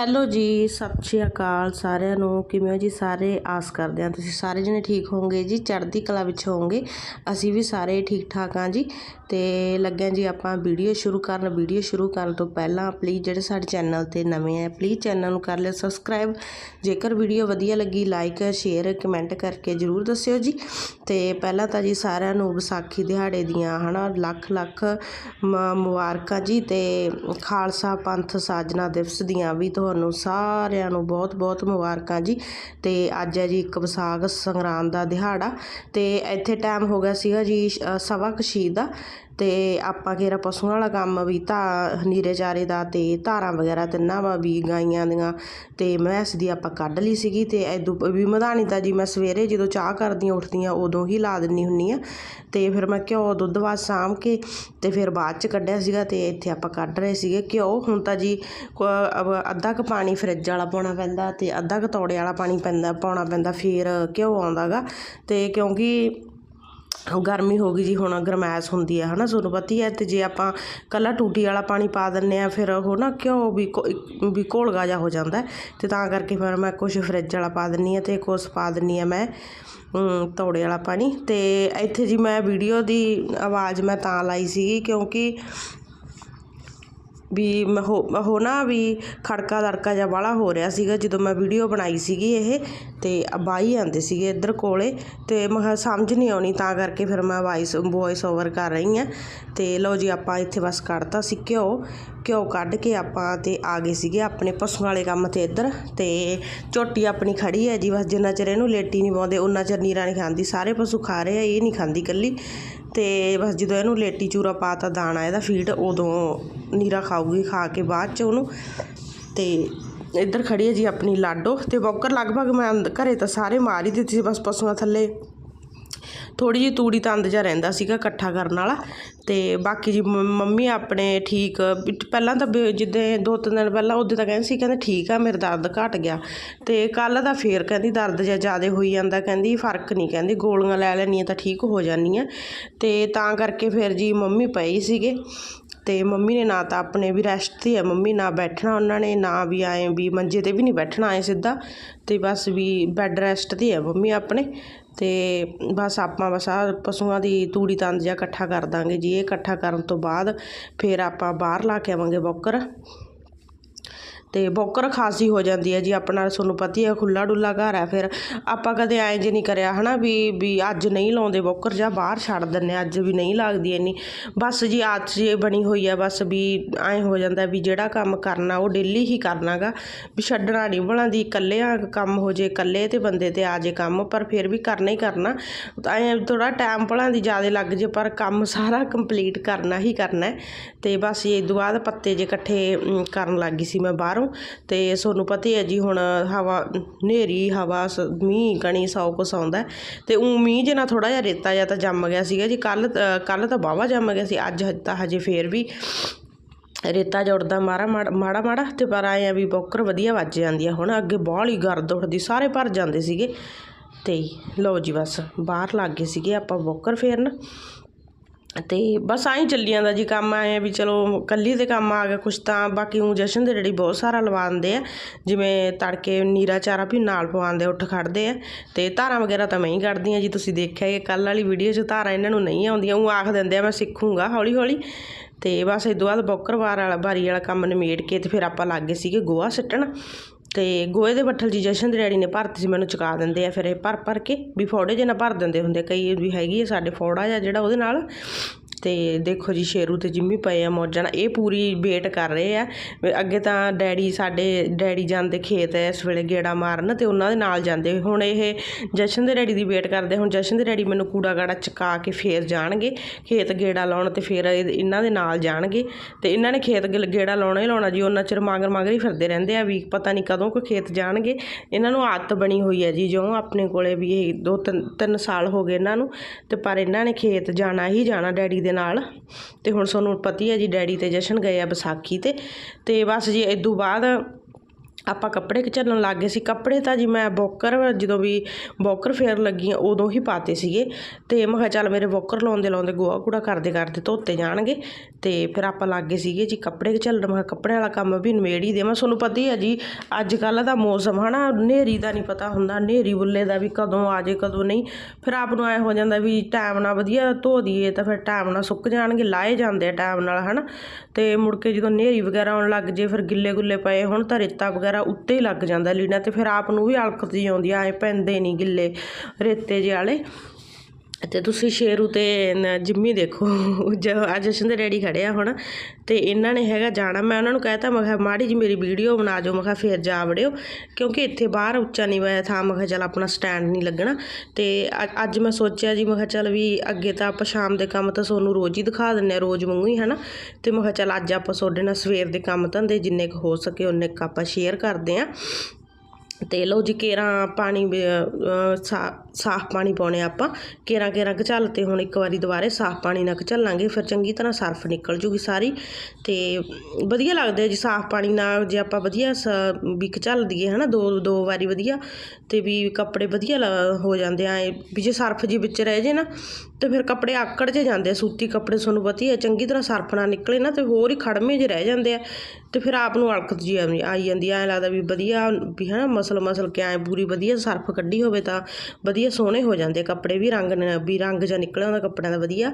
Hello ਜੀ, ਸਤਿ ਸ਼੍ਰੀ ਅਕਾਲ ਸਾਰਿਆਂ ਨੂੰ। ਕਿਵੇਂ ਹੋ ਜੀ ਸਾਰੇ? ਆਸ ਕਰਦੇ ਹਾਂ ਤੁਸੀਂ ਸਾਰੇ ਜਣੇ ਠੀਕ ਹੋਵੋਗੇ ਜੀ, ਚੜ੍ਹਦੀ ਕਲਾ ਵਿੱਚ ਹੋਵੋਗੇ। ਅਸੀਂ ਵੀ ਸਾਰੇ ਠੀਕ ਠਾਕ ਹਾਂ ਜੀ। ਤੇ ਲੱਗਿਆ ਜੀ ਆਪਾਂ ਵੀਡੀਓ ਸ਼ੁਰੂ ਕਰਨ। ਵੀਡੀਓ ਸ਼ੁਰੂ ਕਰਨ ਤੋਂ ਪਹਿਲਾਂ ਪਲੀਜ਼ ਜਿਹੜੇ ਸਾਡੇ ਚੈਨਲ ਤੇ ਨਵੇਂ ਆ ਪਲੀਜ਼ ਚੈਨਲ ਨੂੰ ਕਰ ਲਿਓ ਸਬਸਕ੍ਰਾਈਬ ਜੇਕਰ ਵੀਡੀਓ ਵਧੀਆ ਲੱਗੀ ਲਾਈਕ ਸ਼ੇਅਰ ਕਮੈਂਟ ਕਰਕੇ ਜਰੂਰ ਦੱਸਿਓ ਜੀ। ਤੇ ਪਹਿਲਾਂ ਤਾਂ ਜੀ ਸਾਰਿਆਂ ਨੂੰ ਵਿਸਾਖੀ ਦਿਹਾੜੇ ਦੀਆਂ ਹਨਾ, ਲੱਖ ਲੱਖ ਮ- ਮੁਬਾਰਕਾਂ ਜੀ। ਤੇ ਖਾਲਸਾ ਪੰਥ ਸਾਜਨਾ ਦਿਵਸ ਦੀਆਂ ਵੀ ਤੁਹਾਨੂੰ ਸਾਰਿਆਂ ਨੂੰ ਬਹੁਤ ਬਹੁਤ ਮੁਬਾਰਕਾਂ ਜੀ। ਤੇ ਅੱਜ ਹੈ ਜੀ ਇੱਕ ਵਿਸਾਖ ਸੰਗਰਾਂਦ ਦਾ ਦਿਹਾੜਾ। ਤੇ ਇੱਥੇ ਟਾਈਮ ਹੋ ਗਿਆ ਸੀਗਾ ਜੀ ਸਵਾ ਕੁ ਦਾ। ਤੇ ਆਪਾਂ ਕਿਹੜਾ ਪਸ਼ੂਆਂ ਵਾਲਾ ਕੰਮ ਵੀ ਤਾਂ ਨੀਰੇ ਚਾਰੇ ਦਾ ਤੇ ਧਾਰਾਂ ਵਗੈਰਾ ਤਿੰਨਾਂ ਵਾ ਵੀ ਗਾਈਆਂ ਦੀਆਂ। ਤੇ ਮੈਂਸ ਦੀ ਆਪਾਂ ਕੱਢ ਲਈ ਸੀਗੀ ਤੇ ਐਦੂ ਵੀ ਮਧਾਣੀ ਤਾਂ ਜੀ ਮੈਂ ਸਵੇਰੇ ਜਦੋਂ ਚਾਹ ਕਰਦੀਆਂ ਉੱਠਦੀਆਂ ਉਦੋਂ ਹੀ ਲਾ ਦਿੰਨੀ ਹੁੰਨੀ ਆ। ਤੇ ਫਿਰ ਮੈਂ ਘਿਓ, ਦੁੱਧ ਬਾਅਦ ਸਾਂਭ ਕੇ ਤੇ ਫਿਰ ਬਾਅਦ ਚ ਕੱਢਿਆ ਸੀਗਾ ਤੇ ਇੱਥੇ ਆਪਾਂ ਕੱਢ ਰਹੇ ਸੀਗੇ। ਘਿਓ ਹੁਣ ਤਾਂ ਜੀ ਅੱਧਾ ਅੱਧਾ ਕੁ ਪਾਣੀ ਫਰਿੱਜ ਵਾਲਾ ਪਾਉਣਾ ਪੈਂਦਾ ਅਤੇ ਅੱਧਾ ਕੁ ਤੌੜੇ ਵਾਲਾ ਪਾਣੀ ਪੈਂਦਾ, ਪਾਉਣਾ ਪੈਂਦਾ, ਫਿਰ ਘਿਓ ਆਉਂਦਾ ਗਾ ਅਤੇ ਕਿਉਂਕਿ ਗਰਮੀ ਹੋ ਗਈ ਜੀ, ਹੁਣ ਗਰਮੈਸ਼ ਹੁੰਦੀ ਹੈ ਹਨਾ ਤੁਹਾਨੂੰ ਪਤਾ ਹੀ ਹੈ ਅਤੇ ਜੇ ਆਪਾਂ ਕੱਲਾ ਟੂਟੀ ਵਾਲਾ ਪਾਣੀ ਪਾ ਦਿੰਦੇ ਆ, ਫਿਰ ਉਹ ਨਾ ਘਿਓ ਵੀ ਘੋ- ਵੀ ਘੋਲਗਾ ਜਾ ਹੋ ਜਾਂਦਾ ਅਤੇ ਤਾਂ ਕਰਕੇ ਫਿਰ ਮੈਂ ਕੁਛ ਫਰਿੱਜ ਵਾਲਾ ਪਾ ਦਿੰਦੀ ਹਾਂ ਅਤੇ ਕੁਛ ਪਾ ਦਿੰਦੀ ਹਾਂ ਮੈਂ ਤੌੜੇ ਵਾਲਾ ਪਾਣੀ। ਅਤੇ ਇੱਥੇ ਜੀ ਮੈਂ ਵੀਡੀਓ ਦੀ ਆਵਾਜ਼ ਮੈਂ ਤਾਂ ਲਾਈ ਸੀਗੀ ਕਿਉਂਕਿ ਵੀ ਮੈਂ ਹੋ ਨਾ ਵੀ ਖੜਕਾ ਦੜਕਾ ਜਿਹਾ ਬਾਹਲਾ ਹੋ ਰਿਹਾ ਸੀਗਾ ਜਦੋਂ ਮੈਂ ਵੀਡੀਓ ਬਣਾਈ ਸੀਗੀ ਇਹ ਅਤੇ ਬਾਈ ਆਉਂਦੇ ਸੀਗੇ ਇੱਧਰ ਕੋਲੇ ਅਤੇ ਮੈਂ ਸਮਝ ਨਹੀਂ ਆਉਣੀ ਤਾਂ ਕਰਕੇ ਫਿਰ ਮੈਂ ਵਾਇਸ ਵੋਇਸ ਓਵਰ ਕਰ ਰਹੀ ਹਾਂ। ਅਤੇ ਲਓ ਜੀ ਆਪਾਂ ਇੱਥੇ ਬਸ ਕੱਢਤਾ ਸੀ ਘਿਓ ਘਿਓ ਕੱਢ ਕੇ ਆਪਾਂ ਤੇ ਆ ਗਏ ਸੀਗੇ ਆਪਣੇ ਪਸ਼ੂਆਂ ਵਾਲੇ ਕੰਮ ਤੇ ਇੱਧਰ ਤੇ ਝੋਟੀ ਆਪਣੀ ਖੜੀ ਹੈ ਜੀ ਬਸ ਜਿੰਨਾ ਚਿਰ ਇਹਨੂੰ ਲੇਟੀ ਨਹੀਂ ਪਾਉਂਦੇ, ਉਨਾ ਚਿਰ ਨੀਰਾ ਨਹੀਂ ਖਾਂਦੀ, ਸਾਰੇ ਪਸ਼ੂ ਖਾ ਰਹੇ ਆ, ਇਹ ਨਹੀਂ ਖਾਂਦੀ ਇਕੱਲੀ। ਤੇ ਬਸ ਜਦੋਂ ਇਹਨੂੰ ਲੇਟੀ ਚੂਰਾ ਪਾਤਾ ਦਾਣਾ ਇਹਦਾ ਫੀਡ ਉਦੋਂ ਨੀਰਾ ਖਾਊਗੀ, ਖਾ ਕੇ ਬਾਅਦ ਚ ਉਹਨੂੰ। ਤੇ ਇੱਧਰ ਖੜੀ ਹੈ ਜੀ ਆਪਣੀ ਲਾਡੋ। ਤੇ ਬੌਕਰ ਲਗਭਗ ਮੈਂ ਅੰਦ- ਘਰੇ ਤਾਂ ਸਾਰੇ ਮਾਰ ਹੀ ਦਿੱਤੀ ਸੀ, ਬਸ ਪਸ਼ੂਆਂ ਥੱਲੇ ਥੋੜੀ ਜਿਹੀ ਤੂੜੀ ਤੰਦ ਜਿਹਾ ਰਹਿੰਦਾ ਸੀਗਾ ਇਕੱਠਾ ਕਰਨ ਵਾਲਾ ਤੇ ਬਾਕੀ ਜੀ ਮ- ਮੰਮੀ ਆਪਣੇ ਠੀਕ ਪਹਿਲਾਂ ਤਾਂ ਬੇ- ਜਿੱਦਾਂ ਦੋ ਤਿੰਨ ਦਿਨ ਪਹਿਲਾਂ ਉਦੋਂ ਤਾਂ ਕਹਿੰਦੇ ਸੀ, ਕਹਿੰਦੇ ਠੀਕ ਆ, ਮੇਰਾ ਦਰਦ ਘਟ ਗਿਆ ਤੇ ਕੱਲ ਦਾ ਫੇਰ ਕਹਿੰਦੀ ਦਰਦ ਜਿਹਾ ਜ਼ਿਆਦਾ ਹੋਈ ਜਾਂਦਾ, ਕਹਿੰਦੀ ਫ਼ਰਕ ਨਹੀਂ, ਕਹਿੰਦੀ ਗੋਲੀਆਂ ਲੈ ਲੈਣੀਆਂ ਤਾਂ ਠੀਕ ਹੋ ਜਾਣੀਆਂ ਤੇ ਤਾਂ ਕਰਕੇ ਫਿਰ ਜੀ ਮੰਮੀ ਪਈ ਸੀਗੇ ਤੇ ਮੰਮੀ ਨੇ ਨਾ ਤਾਂ ਆਪਣੇ ਵੀ ਰੈਸਟ ਤੇ ਹੈ ਮੰਮੀ ਨਾ ਬੈਠਣਾ ਉਹਨਾਂ ਨੇ, ਨਾ ਵੀ ਆਏ ਵੀ ਮੰਜੇ ਤੇ ਵੀ ਨਹੀਂ ਬੈਠਣਾ ਆਏ ਸਿੱਧਾ ਤੇ ਬਸ ਵੀ ਬੈੱਡ ਰੈਸਟ ਤੇ ਹੈ ਮੰਮੀ ਆਪਣੇ ਅਤੇ ਬਸ ਆਪਾਂ ਬਸ ਆਹ ਪਸ਼ੂਆਂ ਦੀ ਤੂੜੀ ਤੰਦ ਜਿਹਾ ਇਕੱਠਾ ਕਰ ਦਾਂਗੇ। ਜੀ ਇਹ ਇਕੱਠਾ ਕਰਨ ਤੋਂ ਬਾਅਦ ਫਿਰ ਆਪਾਂ ਬਾਹਰ ਲਾ ਕੇ ਆਵਾਂਗੇ ਬੋਕਰ। ਅਤੇ ਬੋਕਰ ਖਾਸੀ ਹੋ ਜਾਂਦੀ ਹੈ ਜੀ, ਆਪਣਾ ਤੁਹਾਨੂੰ ਪਤਾ ਹੀ ਹੈ ਖੁੱਲਾ ਡੁੱਲਾ ਘਰ ਹੈ, ਫਿਰ ਆਪਾਂ ਕਦੇ ਐਂ ਜੇ ਨਹੀਂ ਕਰਿਆ ਹੈ ਨਾ ਵੀ ਵੀ ਅੱਜ ਨਹੀਂ ਲਾਉਂਦੇ ਬੋਕਰ ਜਾਂ ਬਾਹਰ ਛੱਡ ਦਿੰਦੇ ਅੱਜ ਵੀ ਨਹੀਂ ਲੱਗਦੀ ਇੰਨੀ। ਬਸ ਜੀ ਆਦਤ ਜੇ ਬਣੀ ਹੋਈ ਹੈ, ਬਸ ਵੀ ਐਂ ਹੋ ਜਾਂਦਾ ਵੀ ਜਿਹੜਾ ਕੰਮ ਕਰਨਾ, ਉਹ ਡੇਲੀ ਹੀ ਕਰਨਾਗਾ ਵੀ ਛੱਡਣਾ ਨਹੀਂ, ਭਲਾ ਦੀ ਇਕੱਲੇ ਆ ਕੰਮ ਹੋ ਜੇ, ਇਕੱਲੇ ਤੇ ਬੰਦੇ ਤੇ ਆ ਜੇ ਕੰਮ, ਪਰ ਫਿਰ ਵੀ ਕਰਨਾ ਹੀ ਕਰਨਾ। ਐਂ ਥੋੜਾ ਟਾਈਮ ਭਲਾ ਦੀ ਜ਼ਿਆਦਾ ਲੱਗ ਜੇ, ਪਰ ਕੰਮ ਸਾਰਾ ਕੰਪਲੀਟ ਕਰਨਾ ਹੀ ਕਰਨਾ ਹੈ। ਤੇ ਬਸ ਇਹ ਤੋਂ ਬਾਅਦ ਪੱਤੇ ਜੇ ਇਕੱਠੇ ਕਰਨ ਲੱਗ ਗਈ ਸੀ ਮੈਂ ਬਾਹਰ ਤੇ ਤੁਹਾਨੂੰ ਪਤਾ ਹੀ ਹੈ ਜੀ ਹੁਣ ਹਵਾ, ਹਨੇਰੀ, ਹਵਾ, ਸ- ਮੀਂਹ, ਕਣੀ ਸੌ ਕੁਛ ਆਉਂਦਾ। ਤੇ ਉਹ ਮੀਂਹ ਜੇ ਨਾਲ ਥੋੜਾ ਜਿਹਾ ਰੇਤਾ ਜਿਹਾ ਤਾਂ ਜੰਮ ਗਿਆ ਸੀਗਾ ਜੀ। ਕੱਲ ਕੱਲ ਤਾਂ ਵਾਹਵਾ ਜੰਮ ਗਿਆ ਸੀ, ਅੱਜ ਹ- ਤਾਂ ਹਜੇ ਫੇਰ ਵੀ ਰੇਤਾ ਜੁੜਦਾ ਮਾੜਾ ਮਾੜਾ ਮਾੜਾ ਮਾੜਾ। ਤੇ ਪਰ ਆਏ ਆ ਵੀ ਬੋਕਰ ਵਧੀਆ ਵੱਜ ਜਾਂਦੀ ਆ ਹੁਣ, ਅੱਗੇ ਬਾਹਲੀ ਗਰਦ ਉੱਠਦੀ ਸਾਰੇ ਭਰ ਜਾਂਦੇ ਸੀਗੇ। ਤੇ ਲਓ ਜੀ ਬਸ, ਬਾਹਰ ਲੱਗ ਗਏ ਸੀਗੇ ਆਪਾਂ ਬੋਕਰ ਫੇਰਨ। ਅਤੇ ਬਸ ਆਈ ਚੱਲੀ ਜਾਂਦਾ ਜੀ ਕੰਮ ਆਏ ਆ ਵੀ ਚਲੋ ਇਕੱਲੀ ਦੇ ਕੰਮ ਆ ਗਿਆ ਕੁਛ ਤਾਂ, ਬਾਕੀ ਉਹ ਜਸ਼ਨ ਦੇ ਡੈਡੀ ਬਹੁਤ ਸਾਰਾ ਲਵਾਉਂਦੇ ਆ। ਜਿਵੇਂ ਤੜਕੇ ਨੀਰਾ ਚਾਰਾ ਵੀ ਨਾਲ ਪਵਾਉਂਦੇ ਉੱਠ ਖੜਦੇ ਆ। ਤੇ ਧਾਰਾਂ ਵਗੈਰਾ ਤਾਂ ਮੈਂ ਹੀ ਕੱਢਦੀ ਆ ਜੀ, ਤੁਸੀਂ ਦੇਖਿਆ ਇਹ ਕੱਲ ਵਾਲੀ ਵੀਡੀਓ 'ਚ ਧਾਰਾਂ ਇਹਨਾਂ ਨੂੰ ਨਹੀਂ ਆਉਂਦੀਆਂ ਉਹ ਆਖ ਦਿੰਦੇ ਆ, ਮੈਂ ਸਿੱਖੂੰਗਾ ਹੌਲੀ ਹੌਲੀ ਤੇ ਬਸ ਇਹ ਤੋਂ ਬਾਅਦ ਬੋਕਰਵਾਰ ਵਾਲਾ, ਬਾਰੀ ਵਾਲਾ ਕੰਮ ਨਿਮੇੜ ਕੇ ਤੇ ਫਿਰ ਆਪਾਂ ਲੱਗ ਗਏ ਸੀਗੇ ਗੋਹਾ ਸਿੱਟਣ। ਤੇ ਗੋਹੇ ਦੇ ਬੱਠਲ ਜੀ ਜਸ਼ਨ ਦੇ ਡੈਡੀ ਨੇ ਭਰਤੀ ਸੀ ਮੈਨੂੰ ਚੁਕਾ ਦਿੰਦੇ ਆ ਫਿਰ ਇਹ ਭਰ ਭਰ ਕੇ ਵੀ ਫੋੜੇ ਜੇ ਨਾ ਭਰ ਦਿੰਦੇ ਹੁੰਦੇ, ਕਈ ਵੀ ਹੈਗੀ ਆ ਸਾਡੇ ਫੋੜਾ ਜਾਂ ਜਿਹੜਾ ਉਹਦੇ ਨਾਲ ਤੇ ਦੇਖੋ ਜੀ, ਸ਼ੇਰੂ ਤੇ ਜਿੰਮੀ ਪਏ ਆ ਮੌਜਾਂ ਨਾਲ। ਇਹ ਪੂਰੀ ਵੇਟ ਕਰ ਰਹੇ ਆ। ਵੀ ਅੱਗੇ ਤਾਂ ਡੈਡੀ ਸਾਡੇ, ਡੈਡੀ ਜਾਂਦੇ ਖੇਤ ਇਸ ਵੇਲੇ ਗੇੜਾ ਮਾਰਨ ਤੇ ਉਹਨਾਂ ਦੇ ਨਾਲ ਜਾਂਦੇ। ਹੁਣ ਇਹ ਜਸ਼ਨ ਦੇ ਡੈਡੀ ਦੀ ਵੇਟ ਕਰਦੇ। ਹੁਣ ਜਸ਼ਨ ਦੇ ਡੈਡੀ ਮੈਨੂੰ ਕੂੜਾ ਗਾੜਾ ਚਕਾ ਕੇ ਫੇਰ ਜਾਣਗੇ। ਖੇਤ ਗੇੜਾ ਲਾਉਣ ਤੇ ਫੇਰ ਇਹਨਾਂ ਦੇ ਨਾਲ ਜਾਣਗੇ। ਤੇ ਇਹਨਾਂ ਨੇ ਖੇਤ ਗੇ- ਗੇੜਾ ਲਾਉਣਾ ਹੀ ਲਾਉਣਾ ਜੀ। ਉਹਨਾਂ ਚਿਰ ਮਾਂਗਰ ਮਾਂਗਰ ਹੀ ਫਿਰਦੇ ਰਹਿੰਦੇ ਆ ਵੀ ਪਤਾ ਨਹੀਂ ਕਦੋਂ ਕੋ ਖੇਤ ਜਾਣਗੇ। ਇਹਨਾਂ ਨੂੰ ਆਦਤ ਬਣੀ ਹੋਈ ਹੈ ਜੀ, ਜਿਉਂ ਆਪਣੇ ਕੋਲੇ ਵੀ ਇਹ ਦੋ ਤਿੰਨ ਤਿੰਨ ਸਾਲ ਹੋ ਗਏ ਇਹਨਾਂ ਨੂੰ। ਤੇ ਪਰ ਇਹਨਾਂ ਨੇ ਖੇਤ ਜਾਣਾ ਹੀ ਜਾਣਾ, ਡੈਡੀ ਦੇ ਨਾਲ। ਤੇ ਹੁਣ ਤੁਹਾਨੂੰ ਪਤਾ ਹੀ ਹੈ ਜੀ, ਡੈਡੀ ਤੇ ਜਸ਼ਨ ਗਏ ਆ ਵਿਸਾਖੀ ਤੇ। ਤੇ ਬਸ ਜੀ ਇਦੋਂ ਬਾਅਦ ਆਪਾਂ ਕੱਪੜੇ ਚੱਲਣ ਲੱਗ ਗਏ ਸੀ। ਕੱਪੜੇ ਤਾਂ ਜੀ ਮੈਂ ਬੋਕਰ, ਜਦੋਂ ਵੀ ਬੋਕਰ ਫੇਰ ਲੱਗੀ ਉਦੋਂ ਹੀ ਪਾਤੇ ਸੀਗੇ। ਤੇ ਮੈਂ ਕਿਹਾ ਚੱਲ ਮੇਰੇ ਬੋਕਰ ਲਾਉਂਦੇ ਲਾਉਂਦੇ ਗੋਹਾ ਕੂੜਾ ਕਰਦੇ ਕਰਦੇ ਧੋਤੇ ਜਾਣਗੇ। ਤੇ ਫਿਰ ਆਪਾਂ ਲੱਗ ਗਏ ਸੀਗੇ ਜੀ ਕੱਪੜੇ ਚੱਲਣ ਮੈਂ ਕਿਹਾ ਕੱਪੜੇ ਵਾਲਾ ਕੰਮ ਵੀ ਨਿਮੇੜ ਹੀ ਦੇਵਾਂ ਤੁਹਾਨੂੰ ਪਤਾ ਹੀ ਆ ਜੀ, ਅੱਜ ਕੱਲ੍ਹ ਦਾ ਮੌਸਮ ਹਨਾ, ਹਨੇਰੀ ਦਾ ਨਹੀਂ ਪਤਾ ਹੁੰਦਾ। ਹਨੇਰੀ ਬੁੱਲੇ ਦਾ ਵੀ ਕਦੋਂ ਆ ਜੇ, ਕਦੋਂ ਨਹੀਂ। ਫਿਰ ਆਪ ਨੂੰ ਐ ਹੋ ਜਾਂਦਾ ਵੀ ਟਾਈਮ ਨਾਲ ਵਧੀਆ ਧੋ ਦਈਏ ਤਾਂ ਫਿਰ ਟਾਈਮ ਨਾਲ ਸੁੱਕ ਜਾਣਗੇ ਲਾਏ ਜਾਂਦੇ ਆ ਟਾਈਮ ਨਾਲ ਹਨਾ। ਤੇ ਮੁੜ ਕੇ ਜਦੋਂ ਹਨੇਰੀ ਵਗੈਰਾ ਆਉਣ ਲੱਗ ਜੇ, ਫਿਰ ਗਿੱਲੇ ਗੁੱਲੇ ਪਏ ਹੁਣ ਤਾਂ ਰੇਤਾ ਵਗੈਰਾ ਉੱਤੇ ਹੀ ਲੱਗ ਜਾਂਦਾ ਲੀਣਾ ਤੇ ਫਿਰ ਆਪ ਨੂੰ ਵੀ ਅਲਕਤ ਜਿਹੀ ਆਉਂਦੀ ਆ, ਐ ਪੈਂਦੇ ਨਹੀਂ ਗਿੱਲੇ ਰੇਤੇ ਜਿਹੇ ਵਾਲੇ। ਅਤੇ ਤੁਸੀਂ ਸ਼ੇਰੂ ਤੇ ਨ- ਜਿੰਮੀ ਦੇਖੋ। ਜੋ ਅੱਜ ਜਸ਼ਨ ਦੇ ਡੈਡੀ ਖੜ੍ਹੇ ਆ ਹੁਣ ਅਤੇ ਇਹਨਾਂ ਨੇ ਹੈਗਾ ਜਾਣਾ। ਮੈਂ ਉਹਨਾਂ ਨੂੰ ਕਹਿ ਤਾ ਮੈਂ ਕਿਹਾ ਮਾੜੀ ਜੀ ਮੇਰੀ ਵੀਡੀਓ ਬਣਾ ਜਾਓ ਮੈਂ ਕਿਹਾ ਫਿਰ ਜਾ ਵੜਿਓ। ਕਿਉਂਕਿ ਇੱਥੇ ਬਾਹਰ ਉੱਚਾ ਨਹੀਂ ਹੋਇਆ ਥਾਂ। ਮੈਂ ਕਿਹਾ ਚੱਲ ਆਪਣਾ ਸਟੈਂਡ ਨਹੀਂ ਲੱਗਣਾ। ਅਤੇ ਅ- ਅੱਜ ਮੈਂ ਸੋਚਿਆ ਜੀ ਮੈਂ ਕਿਹਾ ਚੱਲ ਵੀ ਅੱਗੇ ਤਾਂ ਆਪਾਂ ਸ਼ਾਮ ਦੇ ਕੰਮ ਤਾਂ ਤੁਹਾਨੂੰ ਰੋਜ਼ ਹੀ ਦਿਖਾ ਦਿੰਨੇ ਆ ਰੋਜ਼ ਵਾਂਗੂ ਹੀ ਹਨਾ। ਅਤੇ ਮੈਂ ਕਿਹਾ ਚੱਲ ਅੱਜ ਆਪਾਂ ਤੁਹਾਡੇ ਨਾਲ ਸਵੇਰ ਦੇ ਕੰਮ ਧੰਦੇ ਜਿੰਨੇ ਕੁ ਹੋ ਸਕੇ ਉਨੇ ਕੁ ਆਪਾਂ ਸ਼ੇਅਰ ਕਰਦੇ ਹਾਂ ਤੇ ਲਓ ਜੀ ਕੇਰਾਂ ਪਾਣੀ ਵੀ, ਅਹ, ਸਾ- ਸਾਫ਼ ਪਾਣੀ ਪਾਉਣੇ ਆਪਾਂ। ਕੇਰਾਂ ਕੇਰਾਂ ਘਚਲ ਤੇ ਹੁਣ ਇੱਕ ਵਾਰੀ ਦੁਬਾਰੇ ਸਾਫ਼ ਪਾਣੀ ਨਾਲ ਘਚਲਾਂਗੇ ਫਿਰ ਚੰਗੀ ਤਰ੍ਹਾਂ ਸਰਫ ਨਿਕਲ ਜੂਗੀ ਸਾਰੀ। ਤੇ ਵਧੀਆ ਲੱਗਦੇ ਜੀ ਸਾਫ਼ ਪਾਣੀ ਨਾਲ, ਜੇ ਆਪਾਂ ਵਧੀਆ ਸ- ਵੀ ਘਚਲ ਦਈਏ ਹਨਾ, ਦੋ ਦੋ ਵਾਰੀ ਵਧੀਆ, ਤੇ ਵੀ ਕੱਪੜੇ ਵਧੀਆ ਲ- ਹੋ ਜਾਂਦੇ ਆ। ਵੀ ਜੇ ਸਰਫ ਜੀ ਵਿੱਚ ਰਹਿ ਜੇ ਨਾ, ਤੇ ਫਿਰ ਕੱਪੜੇ ਆਕੜ ਜੇ ਜਾਂਦੇ ਆ, ਸੂਤੀ ਕੱਪੜੇ ਤੁਹਾਨੂੰ ਪਤਾ ਹੈ ਚੰਗੀ ਤਰ੍ਹਾਂ ਸਰਫ ਨਾਲ ਨਿਕਲੇ ਨਾ, ਤੇ ਹੋਰ ਹੀ ਖੜਮੇ ਜੇ ਰਹਿ ਜਾਂਦੇ ਆ, ਤੇ ਫਿਰ ਆਪ ਨੂੰ ਅਲਕਤ ਜੀ ਆਈ ਜਾਂਦੀ ਐ ਲੱਗਦਾ ਵੀ ਵਧੀਆ ਵੀ ਹਨਾ ਮਸਲ ਮਸਲ ਕੇ ਐ ਪੂਰੀ ਵਧੀਆ ਸਰਫ ਕੱਢੀ ਹੋਵੇ ਤਾਂ ਵਧੀਆ ਵਧੀਆ ਸੋਹਣੇ ਹੋ ਜਾਂਦੇ ਕੱਪੜੇ, ਵੀ ਰੰਗ ਵੀ ਰੰਗ ਜਾਂ ਨਿਕਲਿਆ ਹੁੰਦਾ ਕੱਪੜਿਆਂ ਦਾ ਵਧੀਆ।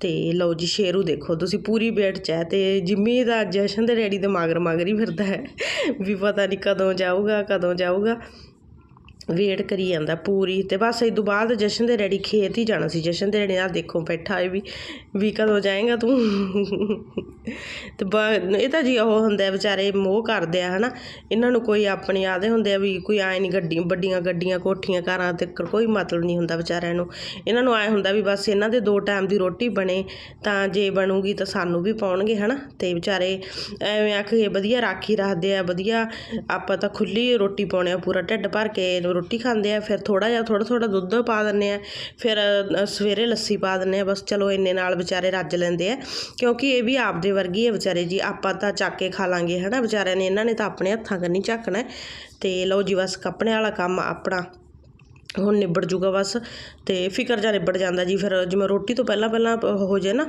ਤੇ ਲਓ ਜੀ, ਸ਼ੇਰੂ ਦੇਖੋ ਤੁਸੀਂ, ਪੂਰੀ ਵੇਟ ਚ ਹੈ ਤੇ ਜਿੰਮੀ ਦਾ ਜਸ਼ਨ ਦੇ ਡੈਡੀ ਦੇ ਮਾਗਰ ਮਾਗਰ ਹੀ ਫਿਰਦਾ ਹੈ। ਵੀ ਪਤਾ ਨਹੀਂ ਕਦੋਂ ਜਾਊਗਾ ਕਦੋਂ ਜਾਊਗਾ। ਵੇਟ ਕਰੀ ਜਾਂਦਾ ਪੂਰੀ ਤੇ ਬਸ ਇਹ ਤੋਂ ਬਾਅਦ ਜਸ਼ਨ ਦੇ ਡੈਡੀ ਖੇਤ ਹੀ ਜਾਣਾ ਸੀ। ਜਸ਼ਨ ਦੇ ਡੈਡੀ ਨਾਲ ਦੇਖੋ ਬੈਠਾ ਹੈ ਵੀ ਵੀ ਕਦੋਂ ਜਾਏਗਾ ਤੂੰ? ਤੇ ਬ- ਇਹ ਤਾਂ ਜੀ ਉਹ ਹੁੰਦਾ ਵਿਚਾਰੇ ਮੋਹ ਕਰਦੇ ਆ, ਹਨਾ। ਇਹਨਾਂ ਨੂੰ ਕੋਈ ਆਪਣੇ ਆਦੇ ਹੁੰਦੇ ਆ ਵੀ ਕੋਈ ਆਏ ਨਹੀਂ ਗੱਡੀ, ਵੱਡੀਆਂ ਗੱਡੀਆਂ, ਕੋਠੀਆਂ, ਕਾਰਾਂ ਤੇ ਕੋਈ ਮਤਲਬ ਨਹੀਂ ਹੁੰਦਾ ਵਿਚਾਰਿਆਂ ਨੂੰ। ਇਹਨਾਂ ਨੂੰ ਆਏ ਹੁੰਦਾ ਵੀ ਬਸ ਇਹਨਾਂ ਦੇ ਦੋ ਟਾਈਮ ਦੀ ਰੋਟੀ ਬਣੇ, ਤਾਂ ਜੇ ਬਣੂਗੀ ਤਾਂ ਸਾਨੂੰ ਵੀ ਪਾਉਣਗੇ, ਹਨਾ। ਤੇ ਵਿਚਾਰੇ ਐਵੇਂ ਆ ਕੇ ਵਧੀਆ ਰਾਖੀ ਰੱਖਦੇ ਆ, ਵਧੀਆ ਆਪਾਂ ਤਾਂ ਖੁੱਲੀ ਰੋਟੀ ਪਾਉਣੇ ਆ, ਪੂਰਾ ਢਿੱਡ ਭਰ ਕੇ ਰੋਟੀ ਖਾਂਦੇ ਆ, ਫਿਰ ਥੋੜਾ ਜਿਹਾ ਥੋੜਾ ਥੋੜਾ ਦੁੱਧ ਪਾ ਦਿੰਨੇ ਆ, ਫਿਰ ਸਵੇਰੇ ਲੱਸੀ ਪਾ ਦਿੰਨੇ ਆ, ਬਸ ਚਲੋ ਇੰਨੇ ਨਾਲ ਵਿਚਾਰੇ ਰੱਜ ਲੈਂਦੇ ਆ, ਕਿਉਂਕਿ ਇਹ ਵੀ ਆਪਦੇ ਵਰਗੀ ਹੈ ਵਿਚਾਰੇ ਜੀ, ਆਪਾਂ ਤਾਂ ਚੱਕ ਕੇ ਖਾ ਲਾਂਗੇ, ਹਨਾ? ਵਿਚਾਰਿਆਂ ਨੇ, ਇਹਨਾਂ ਨੇ ਤਾਂ ਆਪਣੇ ਹੱਥਾਂ ਕਰਨੀ ਝੱਕਣਾ ਹੈ। ਤੇ ਲਓ ਜੀ, ਬਸ ਕੱਪੜੇ ਵਾਲਾ ਕੰਮ ਆਪਣਾ। ਹੁਣ ਨਿਬੜ ਜੂਗਾ ਬਸ, ਤੇ ਫਿਕਰ ਜਾ ਨਿਬੜ ਜਾਂਦਾ ਜੀ। ਫਿਰ ਜਿਵੇਂ ਰੋਟੀ ਤੋਂ ਪਹਿਲਾਂ ਪਹਿਲਾਂ ਹੋ ਜਾਏ ਨਾ,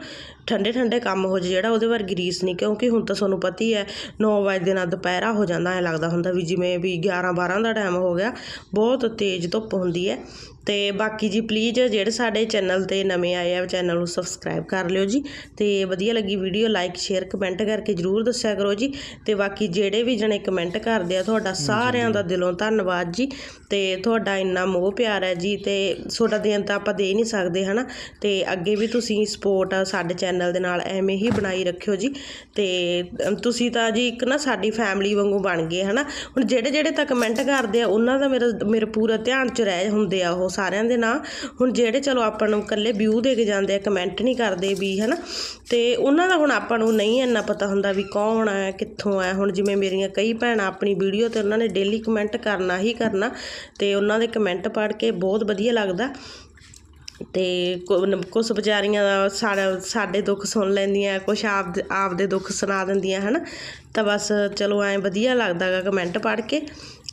ਠੰਡੇ ਠੰਡੇ ਕੰਮ ਹੋ ਜਾਏ, ਜਿਹੜਾ ਉਹਦੇ ਵਰਗੀ ਰੀਸ ਨਹੀਂ, ਕਿਉਂਕਿ ਹੁਣ ਤਾਂ ਤੁਹਾਨੂੰ ਪਤਾ ਹੀ ਹੈ 9 ਵਜੇ ਨਾਲ ਦੁਪਹਿਰਾ ਹੋ ਜਾਂਦਾ, ਐ ਲੱਗਦਾ ਹੁੰਦਾ ਵੀ ਜਿਵੇਂ ਵੀ 11 12 ਦਾ ਟਾਈਮ ਹੋ ਗਿਆ, ਬਹੁਤ ਤੇਜ਼ ਧੁੱਪ ਹੁੰਦੀ ਹੈ। ਤੇ ਬਾਕੀ ਜੀ ਪਲੀਜ਼ ਜਿਹੜੇ ਸਾਡੇ ਚੈਨਲ ਤੇ ਨਵੇਂ ਆਏ ਆ ਚੈਨਲ ਨੂੰ ਸਬਸਕ੍ਰਾਈਬ ਕਰ ਲਿਓ ਜੀ ਤੇ ਵਧੀਆ ਲੱਗੀ ਵੀਡੀਓ ਲਾਈਕ ਸ਼ੇਅਰ ਕਮੈਂਟ ਕਰਕੇ ਜਰੂਰ ਦੱਸਿਆ ਕਰੋ ਜੀ ਤੇ ਬਾਕੀ ਜਿਹੜੇ ਵੀ ਜਣੇ ਕਮੈਂਟ ਕਰਦੇ ਆ ਤੁਹਾਡਾ ਸਾਰਿਆਂ ਦਾ ਦਿਲੋਂ ਧੰਨਵਾਦ ਜੀ ਤੇ ਤੁਹਾਡਾ ਇੰਨਾ ਮੋਹ ਪਿਆਰ ਹੈ ਜੀ ਤੇ ਤੁਹਾਡਾ ਦੇਣ ਤਾਂ ਆਪਾਂ ਦੇ ਨਹੀਂ ਸਕਦੇ ਹਨਾ? ਤੇ ਅੱਗੇ ਵੀ ਤੁਸੀਂ ਸਪੋਰਟ ਸਾਡੇ ਚੈਨਲ ਦੇ ਨਾਲ ਐਵੇਂ ਹੀ ਬਣਾਈ ਰੱਖਿਓ ਜੀ ਤੇ ਤੁਸੀਂ ਤਾਂ ਜੀ ਇੱਕ ਨਾ ਸਾਡੀ ਫੈਮਿਲੀ ਵਾਂਗੂ ਬਣ ਗਏ ਹਨਾ? ਹੁਣ ਜਿਹੜੇ ਜਿਹੜੇ ਤਾਂ ਕਮੈਂਟ ਕਰਦੇ ਆ ਉਹਨਾਂ ਦਾ ਮੇਰਾ ਮੇਰੇ ਪੂਰਾ ਧਿਆਨ ਚ ਰਹਿ ਹੁੰਦੇ ਆ ਉਹ ਸਾਰਿਆਂ ਦੇ ਨਾਂ। ਹੁਣ ਜਿਹੜੇ ਚਲੋ ਆਪਾਂ ਨੂੰ ਇਕੱਲੇ ਵਿਊ ਦੇ ਕੇ ਜਾਂਦੇ ਆ ਕਮੈਂਟ ਨਹੀਂ ਕਰਦੇ ਵੀ, ਹਨਾ। ਤੇ ਉਹਨਾਂ ਦਾ ਹੁਣ ਆਪਾਂ ਨੂੰ ਨਹੀਂ ਇੰਨਾ ਪਤਾ ਹੁੰਦਾ ਵੀ ਕੌਣ ਹੈ, ਕਿੱਥੋਂ ਹੈ। ਹੁਣ ਜਿਵੇਂ ਮੇਰੀਆਂ ਕਈ ਭੈਣਾਂ ਆਪਣੀ ਵੀਡੀਓ ਤੇ ਉਹਨਾਂ ਨੇ ਡੇਲੀ ਕਮੈਂਟ ਕਰਨਾ ਹੀ ਕਰਨਾ, ਤੇ ਉਹਨਾਂ ਦੇ ਕਮੈਂਟ ਪੜ੍ਹ ਕੇ ਬਹੁਤ ਵਧੀਆ ਲੱਗਦਾ। ਤੇ ਕੁਝ ਵਿਚਾਰੀਆਂ ਦਾ ਸਾਡੇ ਦੁੱਖ ਸੁਣ ਲੈਂਦੀਆਂ ਕੁਝ ਆਪ ਆਪਦੇ ਦੁੱਖ ਸੁਣਾ ਦਿੰਦੀਆਂ, ਹਨਾ। ਤਾਂ ਬਸ ਚਲੋ ਐਂ ਵਧੀਆ ਲੱਗਦਾ ਗਾ ਕਮੈਂਟ ਪੜ੍ਹ ਕੇ।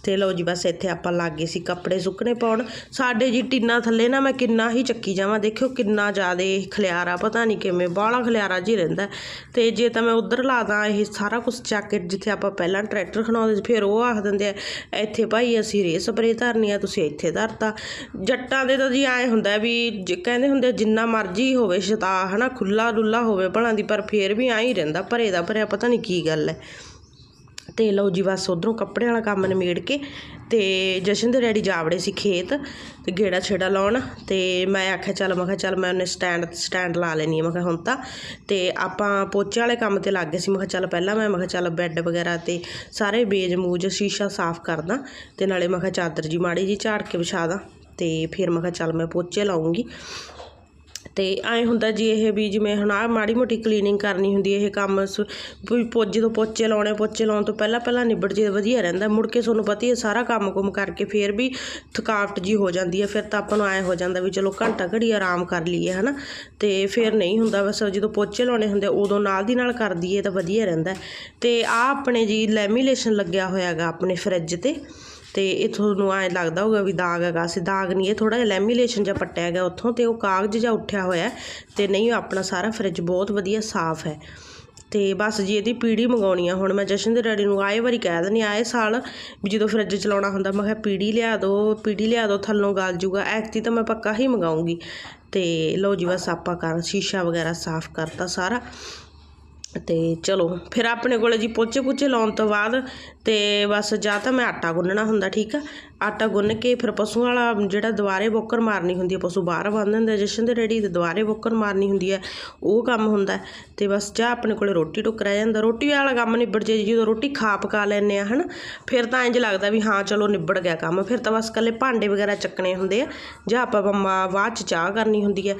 ਤੇ ਲਓ ਜੀ ਬਸ ਇੱਥੇ ਆਪਾਂ ਲੱਗ ਗਏ ਸੀ ਕੱਪੜੇ ਸੁੱਕਣੇ ਪਾਉਣ। ਸਾਡੇ ਜੀ ਟਿੰਨਾ ਥੱਲੇ ਨਾ ਮੈਂ ਕਿੰਨਾ ਹੀ ਚੱਕੀ ਜਾਵਾਂ, ਦੇਖਿਓ ਕਿੰਨਾ ਜ਼ਿਆਦੇ ਖਲਿਆਰਾ, ਪਤਾ ਨਹੀਂ ਕਿਵੇਂ, ਬਾਹਲਾ ਖਲਿਆਰਾ ਜੀ ਰਹਿੰਦਾ। ਤੇ ਜੇ ਤਾਂ ਮੈਂ ਉਧਰ ਲਾ ਦਾਂ ਇਹ ਸਾਰਾ ਕੁਝ ਚੱਕ ਜਿੱਥੇ ਆਪਾਂ ਪਹਿਲਾਂ ਟਰੈਕਟਰ ਖਣਾਉਂਦੇ ਸੀ, ਫਿਰ ਉਹ ਆਖ ਦਿੰਦੇ ਆ, ਇੱਥੇ ਭਾਈ ਅਸੀਂ ਰੇ ਸਪਰੇ ਧਰਨੀ ਆ, ਤੁਸੀਂ ਇੱਥੇ ਧਰਤਾ। ਜੱਟਾਂ ਦੇ ਤਾਂ ਜੀ ਐਂ ਹੁੰਦਾ ਵੀ ਜ- ਕਹਿੰਦੇ ਹੁੰਦੇ ਜਿੰਨਾ ਮਰਜ਼ੀ ਹੋਵੇ ਸ਼ਤਾ ਹਨਾ ਖੁੱਲਾ ਡੁੱਲਾ ਹੋਵੇ ਭਲਾਂ ਦੀ, ਪਰ ਫੇਰ ਵੀ ਐਂ ਹੀ ਰਹਿੰਦਾ, ਭਰੇ ਦਾ ਭਰਿਆ, ਪਤਾ ਨਹੀਂ ਕੀ ਗੱਲ ਹੈ ਅਤੇ ਲਓ ਜੀ ਬਸ ਉੱਧਰੋਂ ਕੱਪੜਿਆਂ ਵਾਲਾ ਕੰਮ ਨਿਮੇੜ ਕੇ ਅਤੇ ਜਸ਼ਨ ਦੇ ਡੈਡੀ ਜਾਵੜੇ ਸੀ ਖੇਤ ਅਤੇ ਗੇੜਾ ਛੇੜਾ ਲਾਉਣ ਅਤੇ ਮੈਂ ਆਖਿਆ ਚੱਲ, ਮੈਂ ਕਿਹਾ ਚੱਲ ਮੈਂ ਉਹਨੇ ਸਟੈਂਡ ਸਟੈਂਡ ਲਾ ਲੈਣੀ ਆ, ਮੈਂ ਕਿਹਾ ਹੁਣ ਤਾਂ। ਅਤੇ ਆਪਾਂ ਪੋਚੇ ਵਾਲੇ ਕੰਮ ਤੇ ਲੱਗ ਗਏ ਸੀ, ਮੈਂ ਕਿਹਾ ਚੱਲ ਪਹਿਲਾਂ ਮੈਂ ਮੈਂ ਕਿਹਾ ਚੱਲ ਬੈੱਡ ਵਗੈਰਾ ਅਤੇ ਸਾਰੇ ਬੇਜ ਮੂਜ ਸ਼ੀਸ਼ਾ ਸਾਫ਼ ਕਰਦਾ ਅਤੇ ਨਾਲੇ ਮੈਂ ਕਿਹਾ ਚਾਦਰ ਜੀ ਮਾੜੀ ਜੀ ਝਾੜ ਕੇ ਵਿਛਾ ਦਾਂ ਅਤੇ ਫਿਰ ਮੈਂ ਕਿਹਾ ਚੱਲ ਮੈਂ ਪੋਚੇ ਲਾਉਂਗੀ ਅਤੇ ਐਂ ਹੁੰਦਾ ਜੀ ਇਹ ਵੀ ਜਿਵੇਂ ਹੁਣ ਆਹ ਮਾੜੀ ਮੋਟੀ ਕਲੀਨਿੰਗ ਕਰਨੀ ਹੁੰਦੀ ਇਹ ਕੰਮ ਸ- ਵੀ ਪੋ, ਜਦੋਂ ਪੋਚੇ ਲਾਉਣੇ, ਪੋਚੇ ਲਾਉਣ ਤੋਂ ਪਹਿਲਾਂ ਪਹਿਲਾਂ ਨਿਬੜ ਜੇ ਵਧੀਆ ਰਹਿੰਦਾ, ਮੁੜ ਕੇ ਤੁਹਾਨੂੰ ਪਤਾ ਹੀ ਹੈ ਸਾਰਾ ਕੰਮ ਕੁਮ ਕਰਕੇ ਫੇਰ ਵੀ ਥਕਾਵਟ ਜੀ ਹੋ ਜਾਂਦੀ ਹੈ, ਫਿਰ ਤਾਂ ਆਪਾਂ ਨੂੰ ਐਂ ਹੋ ਜਾਂਦਾ ਵੀ ਚਲੋ ਘੰਟਾ ਘੜੀ ਆਰਾਮ ਕਰ ਲਈਏ, ਹਨਾ? ਤੇ ਫਿਰ ਨਹੀਂ ਹੁੰਦਾ, ਬਸ ਜਦੋਂ ਪੋਚੇ ਲਾਉਣੇ ਹੁੰਦੇ ਉਦੋਂ ਨਾਲ ਦੀ ਨਾਲ ਕਰ ਦਈਏ ਤਾਂ ਵਧੀਆ ਰਹਿੰਦਾ ਤੇ ਆ ਆਪਣੇ ਜੀ ਲੈਮੀਲੇਸ਼ਨ ਲੱਗਿਆ ਹੋਇਆ ਹੈਗਾ, ਆਪਣੇ ਫਰਿੱਜ ਤੇ। ਤੇ ਇਹ ਤੁਹਾਨੂੰ ਐਂ ਲੱਗਦਾ ਹੋਊਗਾ ਵੀ ਦਾਗ ਹੈਗਾ। ਸੀ ਦਾਗ ਨਹੀਂ, ਇਹ ਥੋੜਾ ਜਿਹਾ ਲੈਮੀਲੇਸ਼ਨ ਜਿਹਾ ਪੱਟਿਆ ਗਿਆ ਉੱਥੋਂ ਤੇ ਉਹ ਕਾਗਜ਼ ਜਿਹਾ ਉੱਠਿਆ ਹੋਇਆ ਹੈ ਤੇ ਨਹੀਂ ਆਪਣਾ ਸਾਰਾ ਫਰਿੱਜ ਬਹੁਤ ਵਧੀਆ ਸਾਫ਼ ਹੈ। ਤੇ ਬਸ ਜੀ, ਇਹਦੀ ਪੀੜੀ ਮੰਗਾਉਣੀ ਆ। ਹੁਣ ਮੈਂ ਜਸ਼ਨ ਦੇ ਡੈਡੀ ਨੂੰ ਆਏ ਵਾਰੀ ਕਹਿ ਦਿੰਦੀ ਆਏ ਸਾਲ ਵੀ ਜਦੋਂ ਫਰਿੱਜ ਚਲਾਉਣਾ ਹੁੰਦਾ, ਮੈਂ ਕਿਹਾ ਪੀੜੀ ਲਿਆ ਦਿਓ ਪੀੜੀ ਲਿਆ ਦਿਓ ਥੱਲੋਂ ਗਲ ਜੂਗਾ ਐਕਤੀ ਤਾਂ ਮੈਂ ਪੱਕਾ ਹੀ ਮੰਗਾਉਂਗੀ ਤੇ ਲਓ ਜੀ ਬਸ ਆਪਾਂ ਕਰ ਸ਼ੀਸ਼ਾ ਵਗੈਰਾ ਸਾਫ਼ ਕਰਤਾ ਸਾਰਾ। ਤੇ ਚਲੋ, ਫਿਰ ਆਪਣੇ ਕੋਲੇ ਜੀ ਪੋਚੇ ਪੁੱਚੇ ਲਾਉਣ ਤੋਂ ਬਾਅਦ ਤੇ ਬਸ ਜਾਂ ਤਾਂ ਮੈਂ ਆਟਾ ਗੁੰਨਣਾ ਹੁੰਦਾ, ਠੀਕ ਆ? ਆਟਾ ਗੁੰਨ ਕੇ ਫਿਰ ਪਸ਼ੂਆਂ ਵਾਲਾ ਜਿਹੜਾ ਦੁਬਾਰੇ ਬੋਕਰ ਮਾਰਨੀ ਹੁੰਦੀ ਹੈ ਪਸ਼ੂ ਬਾਹਰ ਬੰਨ ਦਿੰਦੇ ਜਸ਼ਨ ਦੇ ਰੈਡੀ ਤੇ ਦੁਬਾਰੇ ਬੋਕਰ ਮਾਰਨੀ ਹੁੰਦੀ ਹੈ ਉਹ ਕੰਮ ਹੁੰਦਾ। ਹੈ। ਤੇ ਬਸ ਜਾਂ ਆਪਣੇ ਕੋਲੇ ਰੋਟੀ ਟੁੱਕ ਰਹਿ ਜਾਂਦਾ। ਰੋਟੀ ਵਾਲਾ ਕੰਮ ਨਿਬੜ ਜੇ, ਜਦੋਂ ਰੋਟੀ ਖਾ ਪਕਾ ਲੈਂਦੇ ਆ, ਹਨਾ? ਫਿਰ ਤਾਂ ਇੰਜ ਲੱਗਦਾ ਵੀ ਹਾਂ, ਚਲੋ ਨਿਬੜ ਗਿਆ ਕੰਮ। ਫਿਰ ਤਾਂ ਬਸ ਕੱਲੇ ਭਾਂਡੇ ਵਗੈਰਾ ਚੱਕਣੇ ਹੁੰਦੇ ਆ, ਜਾਂ ਆਪਾਂ ਬੰਮਾ ਬਾਅਦ ਚ ਚਾਹ ਕਰਨੀ ਹੁੰਦੀ ਹੈ